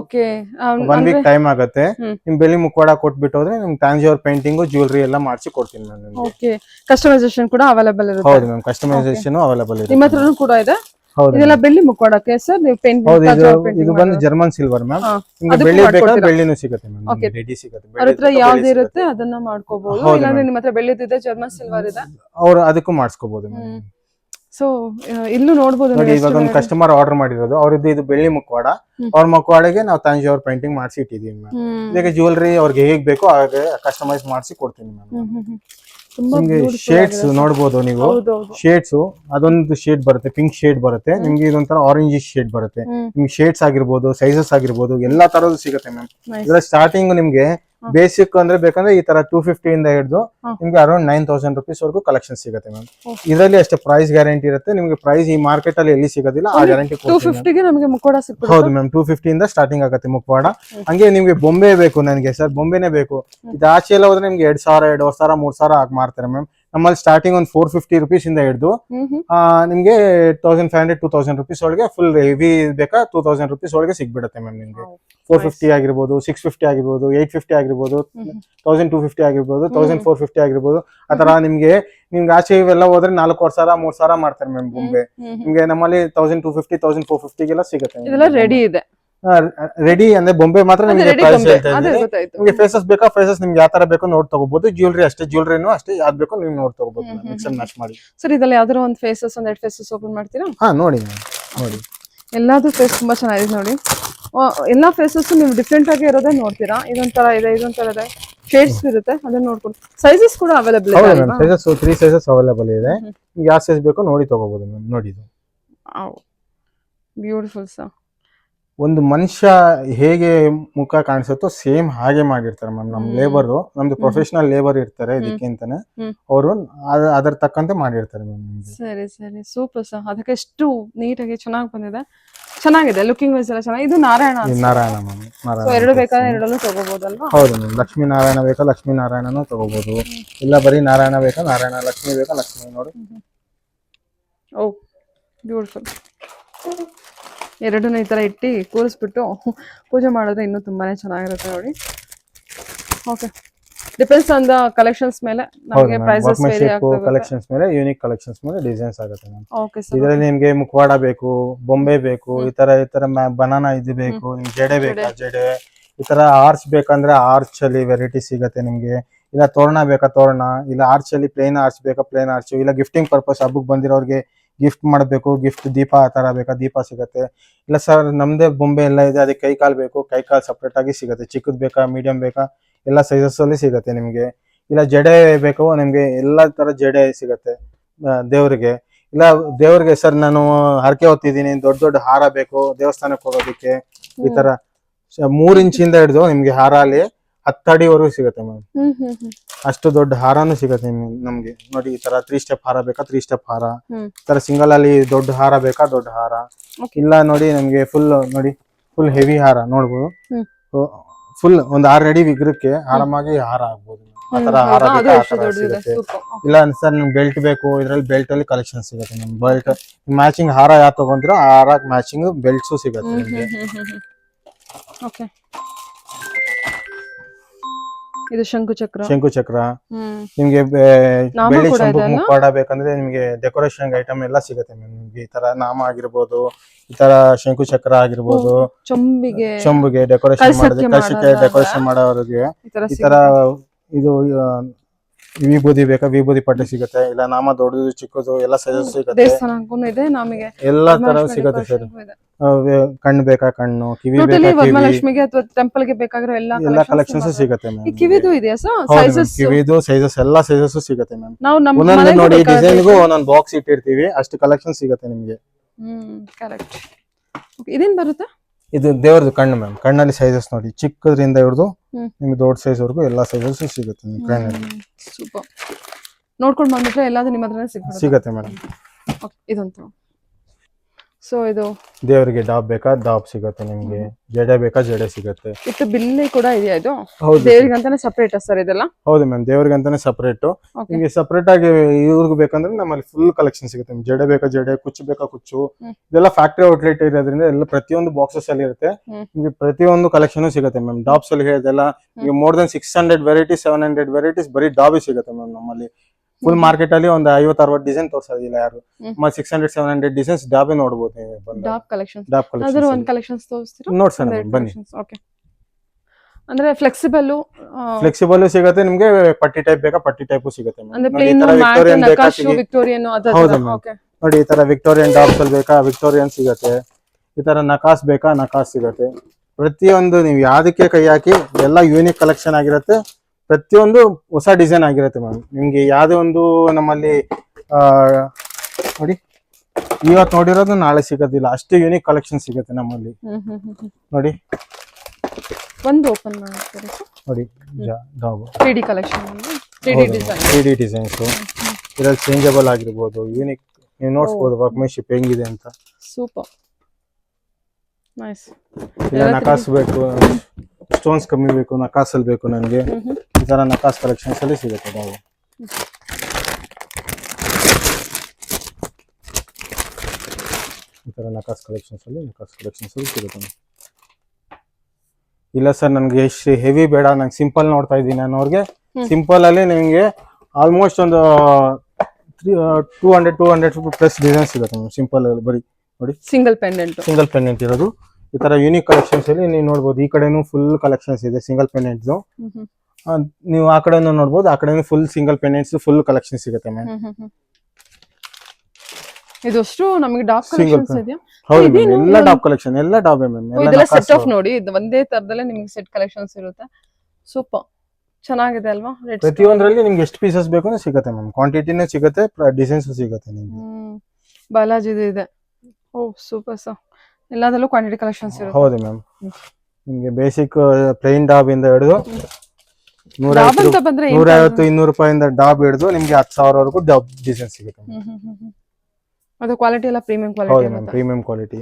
ಒನ್ ವೀಕ್ ಟೈಮ್ ಆಗುತ್ತೆ. ನಿಮ್ ಬೆಳ್ಳಿ ಮುಖವಾಡ ಕೊಟ್ಬಿಟ್ಟು ಹೋದ್ರೆ ನಿಮ್ ಪೇಂಟಿಂಗ್ ಜ್ಯುವೆಲ್ರಿ ಎಲ್ಲ ಮಾಡಿಸಿ ಕೊಡ್ತೀನಿ ನಾನು ಓಕೆ ಕಸ್ಟಮೈಸೇಷನ್ ಕೂಡ ಅವೈಲೇಬಲ್ ಇರುತ್ತೆ. ಹೌದು ಮ್ಯಾಮ್ ಕಸ್ಟಮೈಸೇಷನ್ ಅವೈಲೇಬಲ್ ಇದೆ ನಿಮ್ಮ ಹತ್ರನೂ ಕೂಡ ಇದೆ? ಇದೆಲ್ಲ ಬೆಳ್ಳಿ ಮುಕ್ಕೋಡಕ್ಕೆ ಸರ್ ನೀವು ಹೌದು ಇದು ಬಂದು ಜರ್ಮನ್ ಸಿಲ್ವರ್ ಮ್ಯಾಮ್. ಬೆಳ್ಳಿ ಬೇಕಾ? ಬೆಳ್ಳಿನೂ ಸಿಗುತ್ತೆ ಮ್ಯಾಮ್ ರೆಡಿ ಸಿಗುತ್ತೆ. ಅವ್ರ ಹತ್ರ ಯಾವ್ದು ಇರುತ್ತೆ ಅದನ್ನ ಮಾಡ್ಕೋಬಹುದು ಹೌದು ಇಲ್ಲಾಂದ್ರೆ. ನಿಮ್ಮ ಹತ್ರ ಬೆಳ್ಳಿದಿದೆ ಜರ್ಮನ್ ಸಿಲ್ವರ್ ಇದೆ. ಅವ್ರು ಅದಕ್ಕೂ ಮಾಡಿಸ್ಕೋಬಹುದು ಮ್ಯಾಮ್. ಸೊ ಇಲ್ಲೂ ನೋಡಬಹುದು ನೋಡಿ ಇವಾಗ ಒಂದು ಕಸ್ಟಮರ್ ಆರ್ಡರ್ ಮಾಡಿರೋದು. ಅವ್ರದ್ದು ಇದು ಬೆಳ್ಳಿ ಮುಕ್ವಾಡ. ಅವ್ರ ಮುಖವಾಡಗೆ ನಾವು ತಾಂಜಿಯವ್ರ ಪೇಂಟಿಂಗ್ ಮಾಡಿಸಿ ಇಟ್ಟಿದೀವಿ ಮ್ಯಾಮ್. ಈಗ ಜ್ಯುವೆಲ್ರಿ ಅವ್ರಿಗೆ ಹೇಗ್ ಬೇಕೋ ಹಾಗೆ ಕಸ್ಟಮೈಸ್ ಮಾಡಿಸಿ ಕೊಡ್ತೀನಿ ಮ್ಯಾಮ್ ನಿಮ್ಗೆ ಶೇಡ್ಸ್ ನೋಡಬಹುದು ನೋಡ್ಬೋದು ನೀವು. ಶೇಡ್ಸ್ ಅದೊಂದು ಶೇಡ್ ಬರುತ್ತೆ ಪಿಂಕ್ ಶೇಡ್ ಬರುತ್ತೆ. ನಿಮ್ಗೆ ಇದೊಂಥರ ಆರೆಂಜ್ ಶೇಡ್ ಬರುತ್ತೆ. ನಿಮ್ಗೆ ಶೇಡ್ಸ್ ಆಗಿರ್ಬೋದು ಸೈಜಸ್ ಆಗಿರ್ಬೋದು ಎಲ್ಲಾ ತರದ್ದು ಸಿಗುತ್ತೆ ಮ್ಯಾಮ್ ಇದ್ರ ಸ್ಟಾರ್ಟಿಂಗ್ ನಿಮ್ಗೆ ಬೇಸಿಕ್ ಅಂದ್ರೆ ಬೇಕಂದ್ರೆ ಈ ತರ ಟೂ ಫಿಫ್ಟಿ ಇಂದ ಹಿಡಿದು. ನಿಮ್ಗೆ ಅರೌಂಡ್ ನೈನ್ ತೌಸಂಡ್ ರುಪೀಸ್ ವರೆಗೂ ಕಲೆಕ್ಷನ್ ಸಿಗುತ್ತೆ ಮ್ಯಾಮ್ ಇದರಲ್ಲಿ ಅಷ್ಟೇ ಪ್ರೈಸ್ ಗ್ಯಾರಂಟಿ ಇರುತ್ತೆ ನಿಮ್ಗೆ ಪ್ರೈಸ್ ಈ ಮಾರ್ಕೆಟ್ ಅಲ್ಲಿ ಎಲ್ಲಿ ಸಿಗೋದಿಲ್ಲ ಆ ಗ್ಯಾರಂಟಿ ಟೂ ಫಿಫ್ಟಿಗೆ ನಮಗೆ ಮುಕ್ಕೋಡ ಸಿಗ್ತದೆ ಹೌದು ಮ್ಯಾಮ್ ಟೂ ಫಿಫ್ಟಿ ಇಂದ ಸ್ಟಾರ್ಟಿಂಗ್ ಆಗುತ್ತೆ ಮುಖವಾಡ ಹಂಗೆ ನಿಮ್ಗೆ ಬೊಂಬೆ ಬೇಕು ನನಗೆ ಸರ್ ಬೊಂಬೆನೇ ಬೇಕು. ಇದು ಆಚೆ ಎಲ್ಲ ಹೋದ್ರೆ ನಿಮ್ಗೆ ಎರಡ್ ಸಾವಿರ ಎರಡ್ ಸಾವಿರ ಮೂರ್ ಸಾವಿರ ಆಗಿ ಮಾರ್ತಾರೆ ಮ್ಯಾಮ್ ನಮ್ಮಲ್ಲಿ ಸ್ಟಾರ್ಟಿಂಗ್ ಒಂದು ಫೋರ್ ಫಿಫ್ಟಿ ರುಪೀಸ್ ಇಂದ ಹಿಡಿದು ನಿಮ್ಗೆ thousand five hundred two thousand rupees ಒಳಗೆ ಫುಲ್ ಹೆವಿ ಬೇಕಾ ಟೂ ತೌಸಂಡ್ ರುಪೀಸ್ ಒಳಗೆ ಸಿಗ್ಬಿಡುತ್ತೆ ಮ್ಯಾಮ್ ನಿಮ್ಗೆ. ಫೋರ್ ಫಿಫ್ಟಿ ಆಗಿರ್ಬೋದು ಸಿಕ್ಸ್ ಫಿಫ್ಟಿ ಆಗಿರ್ಬೋದು ಏಟ್ ಫಿಫ್ಟಿ ಆಗಿರ್ಬೋದು. ತೌಸಂಡ್ ಟೂ ಫಿಫ್ಟಿ ಆಗಿರ್ಬೋದು ತೌಸಂಡ್ ಫೋರ್ ಫಿಫ್ಟಿ ಆಗಿರ್ಬೋದು ಆ ತರ ನಿಮ್ಗೆ ನಿಮ್ಗೆ ಆಚೆ ಇವೆಲ್ಲ ಹೋದ್ರೆ ನಾಲ್ಕೂವರೆ ಸಾವಿರ ಮೂರ್ ಸಾವಿರ ಮಾಡ್ತಾರೆ ಮ್ಯಾಮ್ ಬೊಂಬೆ. ನಿಮ್ಗೆ ನಮ್ಮಲ್ಲಿ thousand two fifty thousand four ಫಿಫ್ಟಿಗೆಲ್ಲ ಸಿಗುತ್ತೆ. ಇದೆಲ್ಲ ರೆಡಿ ಇದೆ. ರೆಡಿ ಅಂದ್ರೆ ಬೊಂಬೆ ಮಾತ್ರ ನಿಮಗೆ ಹೇಳ್ತಾ ಇದ್ದೀನಿ. ಗೊತ್ತಾಯ್ತು. ನಿಮ್ಗೆ ಫೇಸಸ್ ಬೇಕಾ? ಫೇಸಸ್ ನಿಮ್ಗೆ ಯಾವ ತರ ಬೇಕು ನೋಡ್ ತಗೋಬಹುದು ಜ್ಯುವೆಲ್ರಿ ಅಷ್ಟೇ ಜ್ಯುವೆಲ್ರಿನೂ ಅಷ್ಟೇ ಯಾವ್ದು ಬೇಕು ನೀವು ನೋಡ್ ತಗೋಬಹುದು ಮಿಕ್ಸ್ ಅಂಡ್ ಮ್ಯಾಚ್ ಮಾಡಿ. ಸರ್ ಇದರಲ್ಲಿ ಯಾವ್ದಾರ ಒಂದು ಫೇಸಸ್ ಒಂದ್ ಎರಡು ಫೇಸಸ್ ಓಪನ್ ಮಾಡ್ತೀರಾ? ಹಾ ನೋಡಿ ನೋಡಿ. ಎಲ್ಲಾದು ಫೇಸ್ ತುಂಬಾ ಚೆನ್ನಾಗಿದೆ ನೋಡಿ. ಎಲ್ಲಾ ಫೇಸಸ್ ನೀವು ಡಿಫ್ರೆಂಟ್ ಆಗಿ ಇರೋದೇ ನೋಡ್ತೀರಾ? ಇದೊಂಥರ ಇದೆ ಇದೊಂಥರ ಇದೆ. ಶೇಡ್ಸ್ ಇರುತ್ತೆ ಅದನ್ನ ನೋಡ್ಕೊಂಡು. ಸೈಜಸ್ ಕೂಡ ಅವೈಲೇಬಲ್ ಇದೆ ma'am sizes three sizes available ಇದೆ. ನಿಮಗೆ ಯಾವ ಸೈಜ್ ಬೇಕೋ ನೋಡಿ ತಗೋಬಹುದು ನೋಡಿ ಇದು. ಬ್ಯೂಟಿಫುಲ್ ಸರ್ ಒಂದು ಮನುಷ್ಯ ಹೇಗೆ ಮುಖ ಕಾಣಿಸುತ್ತೋ ಸೇಮ್ ಹಾಗೆ ಮಾಡಿರ್ತಾರೆ ಮ್ಯಾಮ್ ನಮ್. ಲೇಬರ್ ನಮ್ದು ಪ್ರೊಫೆಷನಲ್ ಲೇಬರ್ ಇರ್ತಾರೆ ಇದಕ್ಕಿಂತಾನೆ. ಇದಕ್ಕೆ ಅಂತಾನೆ ಅವರು ಅದರ ತಕ್ಕಂತೆ ಮಾಡಿರ್ತಾರೆ ಮ್ಯಾಮ್ ಸರಿ ಸರಿ. Super sir. ಅದಕ್ಕೆ ಎಷ್ಟು ನೀಟಾಗಿ ಚೆನ್ನಾಗಿ ಬಂದಿದೆ. ಚೆನ್ನಾಗಿದೆ ಲುಕಿಂಗ್ ವೈಸ್ ಎಲ್ಲ ಚೆನ್ನಾಗಿ. ಇದು ನಾರಾಯಣ ನಾರಾಯಣ ಮ್ಯಾಮ್ ನಾರಾಯಣ ಎರಡು ಬೇಕಾದ್ರೆ ಎರಡಲ್ಲೂ ತಗೋಬಹುದಲ್ವಾ ಹೌದು ಮ್ಯಾಮ್ ಲಕ್ಷ್ಮೀ ನಾರಾಯಣ ಬೇಕಾ? ಲಕ್ಷ್ಮೀ ನಾರಾಯಣನು ತಗೋಬಹುದು ಇಲ್ಲ ಬರೀ ನಾರಾಯಣ ಬೇಕಾ? ನಾರಾಯಣ ಲಕ್ಷ್ಮಿ ಬೇಕಾ? ಲಕ್ಷ್ಮೀ ನೋಡಿ. ಓ ಬ್ಯೂಟಿಫುಲ್ ಎರಡನ್ನೂ ಈ ಥರ ಇಟ್ಟು ಕೂರಿಸ್ಬಿಟ್ಟು ಪೂಜೆ ಮಾಡಿದ್ರೆ ಇನ್ನೂ ತುಂಬಾನೇ ಚೆನ್ನಾಗಿರುತ್ತೆ ನೋಡಿ. Okay depends on the collections ಮೇಲೆ ನಮಗೆ ಪ್ರೈಸಸ್ ವೇರಿ ಆಗ್ತದೆ ಕಲೆಕ್ಷನ್ಸ್ ಮೇಲೆ ಯೂನಿಕ್ ಕಲೆಕ್ಷನ್ಸ್ ಮೇಲೆ ಡಿಸೈನ್ಸ್ ಆಗುತ್ತೆ ಮ್ಯಾಮ್ ಓಕೆ ಸರ್ ಇದರಲ್ಲಿ ನಿಮಗೆ ಮುಖವಾಡ ಬೇಕು ಬೊಂಬೆ ಬೇಕು ಈ ತರ ಈ ತರ ಬನಾನಾ ಇದು ಬೇಕು ನಿಮ್ಗೆ ಜಡೆ ಬೇಕಾ ಜಡೆ. ಈ ತರ ಆರ್ಚ್ ಬೇಕಂದ್ರೆ ಆರ್ಚ್ ಅಲ್ಲಿ ವೆರೈಟಿ ಸಿಗುತ್ತೆ ನಿಮ್ಗೆ. ಇಲ್ಲ ತೋರಣ ಬೇಕಾ ತೋರಣ ಇಲ್ಲ ಆರ್ಚ್ ಅಲ್ಲಿ ಪ್ಲೇನ್ ಆರ್ಚ್ ಬೇಕಾ ಪ್ಲೇನ್ ಆರ್ಚ್ ಇಲ್ಲ ಗಿಫ್ಟಿಂಗ್ ಪರ್ಪಸ್ ಹಬ್ಬಕ್ಕೆ ಬಂದಿರೋರಿಗೆ ಗಿಫ್ಟ್ ಮಾಡಬೇಕು ಗಿಫ್ಟ್ ದೀಪ ಆ ತರ ಬೇಕಾ ದೀಪ ಸಿಗತ್ತೆ. ಇಲ್ಲ ಸರ್ ನಮ್ದೇ ಬೊಂಬೆ ಎಲ್ಲ ಇದೆ ಅದಕ್ಕೆ ಕೈ ಕಾಲು ಬೇಕು ಕೈ ಕಾಲು ಸಪ್ರೇಟ್ ಆಗಿ ಸಿಗತ್ತೆ. ಚಿಕ್ಕದ್ ಬೇಕಾ ಮೀಡಿಯಂ ಬೇಕಾ ಎಲ್ಲ ಸೈಜಸ್ ಅಲ್ಲಿ ಸಿಗತ್ತೆ ನಿಮ್ಗೆ. ಇಲ್ಲ ಜಡೆ ಬೇಕು ನಿಮ್ಗೆ ಎಲ್ಲ ತರ ಜಡೆ ಸಿಗತ್ತೆ ದೇವರಿಗೆ. ಇಲ್ಲ ದೇವ್ರಿಗೆ ಸರ್ ನಾನು ಹರಕೆ ಹೊತ್ತಿದ್ದೀನಿ ದೊಡ್ಡ ದೊಡ್ಡ ಹಾರ ಬೇಕು ದೇವಸ್ಥಾನಕ್ಕೆ ಹೋಗೋದಕ್ಕೆ ಈ ತರ. ಮೂರ್ ಇಂಚಿಂದ ಹಿಡಿದು ನಿಮ್ಗೆ ಹಾರ ಅಲ್ಲಿ ಹತ್ತಡಿವರೆಗೂ ಸಿಗುತ್ತೆ ಮ್ಯಾಮ್ ಅಷ್ಟು ದೊಡ್ಡ ಹಾರನು ಸಿಗುತ್ತೆ ನಿಮ್ಗೆ- ನಮ್ಗೆ. ನೋಡಿ ಈ ತರ ತ್ರೀ ಸ್ಟೆಪ್ ಹಾರ ಬೇಕಾ? ತ್ರೀ ಸ್ಟೆಪ್ ಹಾರ. ಹ್ಮ್. ಈ ತರ ಸಿಂಗಲ್ ಅಲ್ಲಿ ದೊಡ್ಡ ಹಾರ ಬೇಕಾ? ದೊಡ್ಡ ಹಾರ. Okay. ಇಲ್ಲ ನೋಡಿ ನಮ್ಗೆ ಫುಲ್ ನೋಡಿ ಫುಲ್ ಹೆವಿ ಹಾರ ನೋಡ್ಬೋದು. ಹ್ಮ್. ಫುಲ್ ಒಂದ್ ಆರ್ ಅಡಿ ವಿಗ್ರಹಕ್ಕೆ ಆರಾಮಾಗಿ ಹಾರ ಆಗ್ಬೋದು ಆ ತರ ಹ್ಮ್, ಹಾರ ಹೌದಾ? ಅದು ಬೇಕಾ ಆ ಎಷ್ಟು ತರ ದೊಡ್ಡದಿದೆ ಸಿಗುತ್ತೆ. ಸೂಪರ್ ಇಲ್ಲ ಸರ್ ನಿಮ್ಗೆ ಬೆಲ್ಟ್ ಬೇಕು ಇದ್ರಲ್ಲಿ ಬೆಲ್ಟ್ ಅಲ್ಲಿ ಕಲೆಕ್ಷನ್ ಸಿಗುತ್ತೆ ನಿಮ್ ಬೆಲ್ಟ್ ಮ್ಯಾಚಿಂಗ್ ಹಾರ ಯಾವ ತಗೊಂಡಿರೋ ಆ ಹಾರ ಮ್ಯಾಚಿಂಗ್ ಬೆಲ್ಟ್ಸು ಸಿಗುತ್ತೆ ನಿಮ್ಗೆ. ಓಕೆ ಇದು ಶಂಕು ಚಕ್ರ. ಶಂಕು ಚಕ್ರ. ಹ್ಮ್. ನಿಮ್ಗೆ ಬೆಳ್ಳಿ ಶಂಕು ಮುಖವಾಡ ಬೇಕಂದ್ರೆ ನಿಮ್ಗೆ ಡೆಕೋರೇಷನ್ ಐಟಮ್ ಎಲ್ಲ ಸಿಗುತ್ತೆ ಮ್ಯಾಮ್ ನಿಮ್ಗೆ ಈ ತರ ನಾಮ ಆಗಿರ್ಬೋದು ಈ ತರ ಶಂಕು ಚಕ್ರ ಆಗಿರ್ಬೋದು ಚೊಂಬಿಗೆ ಚೊಂಬುಗೆ ಡೆಕೋರೇಷನ್ ಮಾಡೋದು ಮಾಡೋದಕ್ಕೆ ಡೆಕೋರೇಷನ್ ಮಾಡೋರಿಗೆ ಈ ತರ ಇದು ವಿಭೂತಿ ಬೇಕಾ? ವಿಭೂತಿ ಪಟ್ಟೆ ಸಿಗುತ್ತೆ. ಇಲ್ಲ ನಾಮ ದೊಡ್ಡದು ಚಿಕ್ಕದು ಎಲ್ಲ ಸೈಜ್ ಸಿಗುತ್ತೆ. ದೇವಸ್ಥಾನಕ್ಕೂ ಇದೆ ನಮಗೆ ಎಲ್ಲಾ ತರ ಸಿಗುತ್ತೆ ಸರ್. ಕಣ್ಣು ಬೇಕಾ ಕಣ್ಣು ಕಿವಿ ಟೋಟಲಿ ವರಮಹಾಲಕ್ಷ್ಮಿಗೆ ಅಥವಾ ಟೆಂಪಲ್ಗೆ ಬೇಕಾಗಿರೋ ಎಲ್ಲ ಎಲ್ಲ ಕಲೆಕ್ಷನ್ಸ್ ಸಿಗುತ್ತೆ ಈ ಕಿವಿದು ಇದೆಯಾ ಸರ್ ಸೈಜಸ್ ಕಿವಿದು ಸೈಜಸ್ ಎಲ್ಲಾ ಸೈಜಸ್ ಸಿಗುತ್ತೆ ಮ್ಯಾಮ್ ನಾವು ನಮ್ಮ ಒಂದೊಂದು ನೋಡಿ ಡಿಸೈನ್ಗೂ ಒಂದೊಂದು ಬಾಕ್ಸ್ ಇಟ್ಟಿರ್ತೀವಿ ಅಷ್ಟು ಕಲೆಕ್ಷನ್ ಸಿಗುತ್ತೆ ನಿಮ್ಗೆ. ಹ್ಮ್ ಕರೆಕ್ಟ್ ಇದೇನ್ ಬರುತ್ತೆ? ಇದು ದೇವ್ರದ್ದು ಕಣ್ಣು ಮ್ಯಾಮ್ ಕಣ್ಣಲ್ಲಿ ಸೈಜಸ್ ನೋಡಿ ಚಿಕ್ಕದ್ರಿಂದ ಹಿಡಿದು. ನಿಮ್ಗೆ ದೊಡ್ಡ ಸೈಜ್ ವರ್ಗೂ ಎಲ್ಲಾ ಸೈಜಸ್ ಸಿಗುತ್ತೆ ನಿಮ್ ಕಣ್ಣಲ್ಲಿ. ಸೂಪರ್ ನೋಡ್ಕೊಂಡು ಬಂದ್ಬಿಟ್ರೆ ಎಲ್ಲಾದ್ರೂ ನಿಮ್ಮ ಹತ್ರ ಸಿಗುತ್ತೆ ಸಿಗುತ್ತೆ ಮೇಡಮ್ ಸೊ ಇದು ದೇವರಿಗೆ ಡಾಬ್ ಬೇಕಾ? ಡಾಬ್ ಸಿಗುತ್ತೆ ನಿಮ್ಗೆ. ಜಡೆ ಬೇಕಾ? ಜಡೆ ಸಿಗುತ್ತೆ. ಇದು ಬಿಲ್ಲಿ ಕೂಡ ಇದೆಯಾ ಇದು? ಹೌದು. ದೇವರಿಗಂತಾನೆ ಸಪ್ರೇಟ್ ಸರ್ ಇದೆಲ್ಲ? ಹೌದು ಮ್ಯಾಮ್ ದೇವ್ರಿಗೆ ಅಂತಾನೆ ಸಪರೇಟ್ ನಿಮ್ಗೆ ಸಪರೇಟ್ ಆಗಿ ಇವ್ರಿಗೆ ಬೇಕಂದ್ರೆ ನಮ್ಮಲ್ಲಿ ಫುಲ್ ಕಲೆಕ್ಷನ್ ಸಿಗುತ್ತೆ. ಜಡೆ ಬೇಕಾ? ಜಡೆ ಕುಚ್ಚು ಬೇಕಾ? ಕುಚ್ಚು. ಇದೆಲ್ಲ ಫ್ಯಾಕ್ಟ್ರಿ ಔಟ್ಲೆಟ್ ಇರೋದ್ರಿಂದ ಎಲ್ಲ ಪ್ರತಿಯೊಂದು ಬಾಕ್ಸಸ್ ಅಲ್ಲಿ ಇರುತ್ತೆ. ನಿಮ್ಗೆ ಪ್ರತಿಯೊಂದು ಕಲೆಕ್ಷನ್ ಸಿಗುತ್ತೆ ಮ್ಯಾಮ್ ಡಾಬ್ಸ್ ಅಲ್ಲಿ ಹೇಳಿದೆಲ್ಲ ನಿಮ್ಗೆ more than six hundred varieties seven hundred varieties ಬರೀ ಡಾಬಿ ಸಿಗುತ್ತೆ ಮ್ಯಾಮ್ ನಮ್ಮಲ್ಲಿ. ಫುಲ್ ಮಾರ್ಕೆಟ್ ಅಲ್ಲಿ ಒಂದು ಐವತ್ ಅರವತ್ ಡಿಸೈನ್ ತೋರ್ಸೋದಿಲ್ಲ ಯಾರು. ಮತ್ತೆ six hundred seven hundred designs ಡಾಬೆ ನೋಡಬಹುದು ಡಾಬ್ ಅದ್ರ ಒಂದ್ ಕಲೆಕ್ಷನ್ ಕಲೆಕ್ಷನ್ಸ್ ತೋರಿಸ್ತೀರಾ? ನೋಡ್ಸೋಣ ma'am, ಬನ್ನಿ. ಓಕೆ ಅಂದ್ರೆ ಫ್ಲೆಕ್ಸಿಬಲ್ ಫ್ಲೆಕ್ಸಿಬಲ್ ಸಿಗುತ್ತೆ ನಿಮ್ಗೆ ಪಟ್ಟಿ ಟೈಪ್ ಬೇಕಾ? ಪಟ್ಟಿ ಟೈಪ್ ಸಿಗುತ್ತೆ ವಿಕ್ಟೋರಿಯನ್. ನೋಡಿ ಈ ತರ ವಿಕ್ಟೋರಿಯನ್ ಡಾಬ್ಸ್ ಅಲ್ಲಿ ಬೇಕಾ? ವಿಕ್ಟೋರಿಯನ್ ಸಿಗತ್ತೆ. ಈ ತರ ನಕಾಸ್ ಬೇಕಾ? ನಕಾಸ್ ಸಿಗತ್ತೆ. ಪ್ರತಿಯೊಂದು ನೀವು ಯಾವ್ದಕ್ಕೆ ಕೈ ಹಾಕಿ ಎಲ್ಲ ಯೂನಿಕ್ ಕಲೆಕ್ಷನ್ ಆಗಿರುತ್ತೆ. ಪ್ರತಿಯೊಂದು ಹೊಸ ಡಿಸೈನ್ ಆಗಿರುತ್ತೆ ಮ್ಯಾಮ್ ನಿಮ್ಗೆ ಯಾವುದೇ ಒಂದು ನಮ್ಮಲ್ಲಿ ನೋಡಿ ಇವತ್ತು ನೋಡಿರೋದು ನಾಳೆ ಸಿಗೋದಿಲ್ಲ. ಅಷ್ಟು ಯೂನಿಕ್ ಕಲೆಕ್ಷನ್ ಸಿಗುತ್ತೆ ನಮ್ಮಲ್ಲಿ. ನೋಡಿ. ಒಂದು ಓಪನ್ ಮಾಡ್ತೀರಿ ನೋಡಿ dog three D collection three D design three D designs ಇದ್ರಲ್ಲಿ ಚೇಂಜಬಲ್ ಆಗಿರ್ಬೋದು ಯೂನಿಕ್ ನೀವು ನೋಡ್ಸ್ಬೋದು ವರ್ಕ್ಮೆನ್ಶಿಪ್ ಹೆಂಗಿದೆ ಅಂತ. ಸೂಪರ್ ನೈಸ್ ಇಲ್ಲ ನಕಾಸ್ ಬೇಕು ಸ್ಟೋನ್ಸ್ ಕಮ್ಮಿ ಬೇಕು ನಕಾಸಲ್ಲಿ ಬೇಕು ನನಗೆ. ಈ ಥರ ನಕಾಸ್ ಕಲೆಕ್ಷನ್ಸಲ್ಲಿ ಸಿಗುತ್ತೆ ನಾವು. ಈ ಥರ ನಕಾಸ್ ಕಲೆಕ್ಷನ್ಸ್ ಅಲ್ಲಿ ನಕಾಸ್ ಕಲೆಕ್ಷನ್ಸಲ್ಲಿ ಸಿಗುತ್ತೆ. ಇಲ್ಲ ಸರ್ ನನಗೆ ಎಷ್ಟು ಹೆವಿ ಬೇಡ ನಂಗೆ ಸಿಂಪಲ್ ನೋಡ್ತಾ ಇದ್ದೀನಿ ಅನ್ನೋರಿಗೆ. ಸಿಂಪಲ್ ಅಲ್ಲಿ ನಿಮಗೆ ಆಲ್ಮೋಸ್ಟ್ ಒಂದು three two hundred two hundred plus design ಸಿಗುತ್ತೆ ನಮ್ಗೆ ಸಿಂಪಲ್ ಅಲ್ಲಿ ಬರೀ. ನೋಡಿ. ಸಿಂಗಲ್ ಪೆಂಡೆಂಟ್ ಸಿಂಗಲ್ ಪೆಂಡೆಂಟ್ ಇರೋದು. ಈ ತರ ಯೂನಿಕ್ ಕಲೆಕ್ಷನ್ಸ್ ಅಲ್ಲಿ ನೀವು ನೋಡಬಹುದು ಈ ಕಡೆನೂ ಫುಲ್ ಕಲೆಕ್ಷನ್ಸ್ ಇದೆ ಸಿಂಗಲ್ ಪೆಂಡೆಂಟ್ಸ್ ನೀವು ಆ ಕಡೆನೂ ನೋಡಬಹುದು ಆ ಕಡೆನೂ full single pendants full collection ಸಿಗುತ್ತೆ ಮ್ಯಾಮ್ ಇದಷ್ಟು ನಮಗೆ ಡಾಬ್ Single ಕಲೆಕ್ಷನ್ಸ್. ಇದೆಯಾ? ಹೌದು ಎಲ್ಲ ಡಾಬ್ ಕಲೆಕ್ಷನ್ ಎಲ್ಲ ಡಾಬೆ ಮ್ಯಾಮ್ ಇದೆಲ್ಲ ಸೆಟ್ ಆಫ್ ನೋಡಿ ಇದು ಒಂದೇ ತರದಲ್ಲೇ ನಿಮಗೆ ಸೆಟ್ ಕಲೆಕ್ಷನ್ಸ್ ಇರುತ್ತೆ. ಸೂಪರ್ ಚೆನ್ನಾಗಿದೆ ಅಲ್ವಾ? ಪ್ರತಿಯೊಂದರಲ್ಲಿ ನಿಮ್ಗೆ ಎಷ್ಟು ಪೀಸಸ್ ಬೇಕು ಸಿಗುತ್ತೆ ಮ್ಯಾಮ್ ಕ್ವಾಂಟಿಟಿನೂ ಸಿಗುತ್ತೆ ಡಿಸೈನ್ಸ್ ಸಿಗುತ್ತೆ ನಿಮ್ಗೆ. ಹ್ಮ್. ಬಾಲಾಜಿದು ಇದೆ. ಓ ಸೂಪರ್ ಸರ್ ಎಲ್ಲದರಲ್ಲೂ ಕ್ವಾಂಟಿಟಿ ಕಲೆಕ್ಷನ್ಸ್ ಇರುತ್ತೆ. ಹೌದು ಮ್ಯಾಮ್ ನಿಮಗೆ ಬೇಸಿಕ್ ಪ್ಲೇನ್ ಡಾಬ್ ಇಂದ ಹಿಡಿದು ನೂರ ಐವತ್ತು ಇನ್ನೂರು ರೂಪಾಯಿಂದ ಡಾಬ್ ಹಿಡಿದು ನಿಮ್ಗೆ ಹತ್ತು ಸಾವಿರವರೆಗೂ ಡಾಬ್ ಡಿಸೈನ್ ಸಿಗುತ್ತೆ. ಅದು ಕ್ವಾಲಿಟಿ ಎಲ್ಲ ಪ್ರೀಮಿಯಂ ಹೌದು ಕ್ವಾಲಿಟಿ ಮ್ಯಾಮ್ ಪ್ರೀಮಿಯಂ ಕ್ವಾಲಿಟಿ.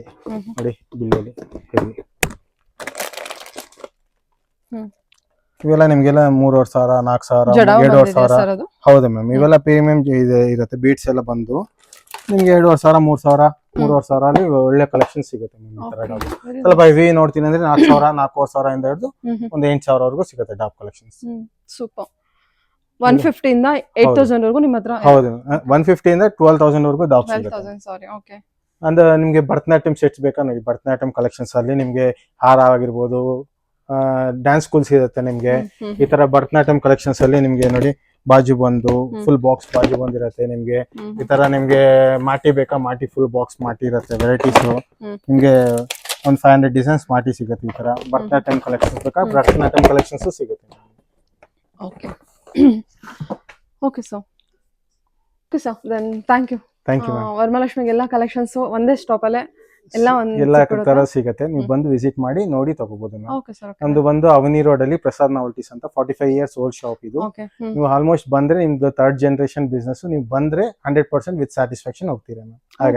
ನೋಡಿ ಬಿಲ್ಲಲ್ಲಿ ಹೇಳಿ. ಇವೆಲ್ಲ ನಿಮ್ಗೆಲ್ಲ ಮೂರುವರೆ ಸಾವಿರ ನಾಲ್ಕು ಸಾವಿರ ಜಡಾವ್ ಎರಡೂವರೆ ಸಾವಿರ. ಅದು? ಹೌದು ಮ್ಯಾಮ್ ಇವೆಲ್ಲ ಪ್ರೀಮಿಯಂ ಇದೆ ಇರುತ್ತೆ ಬೀಟ್ಸ್ ಎಲ್ಲ ಬಂದು ನಿಮ್ಗೆ ಎರಡೂವರೆ ಸಾವಿರ ಮೂರು ಸಾವಿರ ಮೂರುವರೆ ಸಾವಿರ ಅಲ್ಲಿ ಒಳ್ಳೆ ಕಲೆಕ್ಷನ್ ಸಿಗುತ್ತೆ ನಿಮ್ಗೆ ಈ ತರ ಸ್ವಲ್ಪ ಹೆವಿ ನೋಡ್ತೀನಿ ಅಂದ್ರೆ ನಾಲ್ಕು ಸಾವಿರ ನಾಲ್ಕೂವರೆ ಸಾವಿರ ಇಂದ ಹಿಡಿದು ಒಂದು ಎಂಟು ಸಾವಿರವರೆಗೂ ಸಿಗುತ್ತೆ ಡಾಬ್ ಕಲೆಕ್ಷನ್ಸ್ ಸೂಪರ್ ಒನ್ ಇಂದ ಏಟ್. ತೌಸಂಡ್ ವರ್ಗು ನಿಮ್ಮ ಹತ್ರ ಹೌದು. ಒನ್ ಇಂದ ಟ್ವೆಲ್ ತೌಸಂಡ್ ವರೆಗೂ ಟ್ವೆಲ್ ಸಿಗುತ್ತೆ. ಸಾರಿ ಓಕೆ ಅಂದ್ರೆ ನಿಮ್ಗೆ ಭರತನಾಟ್ಯಂ ಸೆಟ್ಸ್ ಬೇಕಾ ನೋಡಿ ಭರತನಾಟ್ಯಂ ಕಲೆಕ್ಷನ್ಸ್ ಅಲ್ಲಿ ನಿಮ್ಗೆ ಹಾರ ಆಗಿರ್ಬೋದು ಡ್ಯಾನ್ಸ್ ಸ್ಕೂಲ್ಸ್ ಇರುತ್ತೆ ನಿಮ್ಗೆ. ಈ ತರ ಭರತನಾಟ್ಯಂ ಕಲೆಕ್ಷನ್ಸ್ ಅಲ್ಲಿ ನಿಮ್ಗೆ ನೋಡಿ ಬಾಜು ಬಂದು ಫುಲ್ ಬಾಕ್ಸ್ ಬಾಜು ಬಂದಿರತ್ತೆ ನಿಮ್ಗೆ. ಈ ತರ ನಿಮ್ಗೆ ಮಾಟಿ ಬೇಕಾ? ಮಾಟಿ ಫುಲ್ ಬಾಕ್ಸ್ ಮಾಟಿ ಇರುತ್ತೆ ವೆರೈಟೀಸ್. ನಿಮ್ಗೆ ಒಂದ್ ಫೈವ್ ಹಂಡ್ರೆಡ್ ಡಿಸೈನ್ಸ್ ಮಾಟಿ ಸಿಗುತ್ತೆ ಈ ತರ. ಭರತನಾಟ್ಯಂ ಕಲೆಕ್ಷನ್ ಬೇಕಾ. ಭರತನಾಟ್ಯಂ ಕಲೆಕ್ಷನ್ಸ್ ಸಿಗುತ್ತೆ. Okay okay sir okay sir then thank you thank you ಎಲ್ಲ ಕಲೆಕ್ಷನ್ಸ್ ಒಂದೇ ಸ್ಟಾಪ್ ಅಲ್ಲೇ. ಎಲ್ಲ ಒಂದ್ ಎಲ್ಲ ತರ ಸಿಗುತ್ತೆ. ನೀವು ಬಂದು ವಿಸಿಟ್ ಮಾಡಿ ನೋಡಿ ತಗೋಬಹುದು ನಮ್ದು ಬಂದು ಅವನಿ ರೋಡ್ ಅಲ್ಲಿ ಪ್ರಸಾದ್ ನಾವಲ್ಟೀಸ್ ಅಂತ forty five years old shop ಇದು ನೀವು ಆಲ್ಮೋಸ್ಟ್ ಬಂದ್ರೆ ನಿಮ್ದು ಥರ್ಡ್ ಜನರೇಷನ್ ಬಿಸ್ನೆಸ್ ನೀವು ಬಂದ್ರೆ ಹಂಡ್ರೆಡ್ ಪರ್ಸೆಂಟ್ ವಿತ್ ಸ್ಯಾಟಿಸ್ಫ್ಯಾಕ್ಷನ್ ಹೋಗ್ತೀರಾ ಮ್ಯಾಮ್ ಆ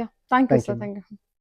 ಯಾ. Thank you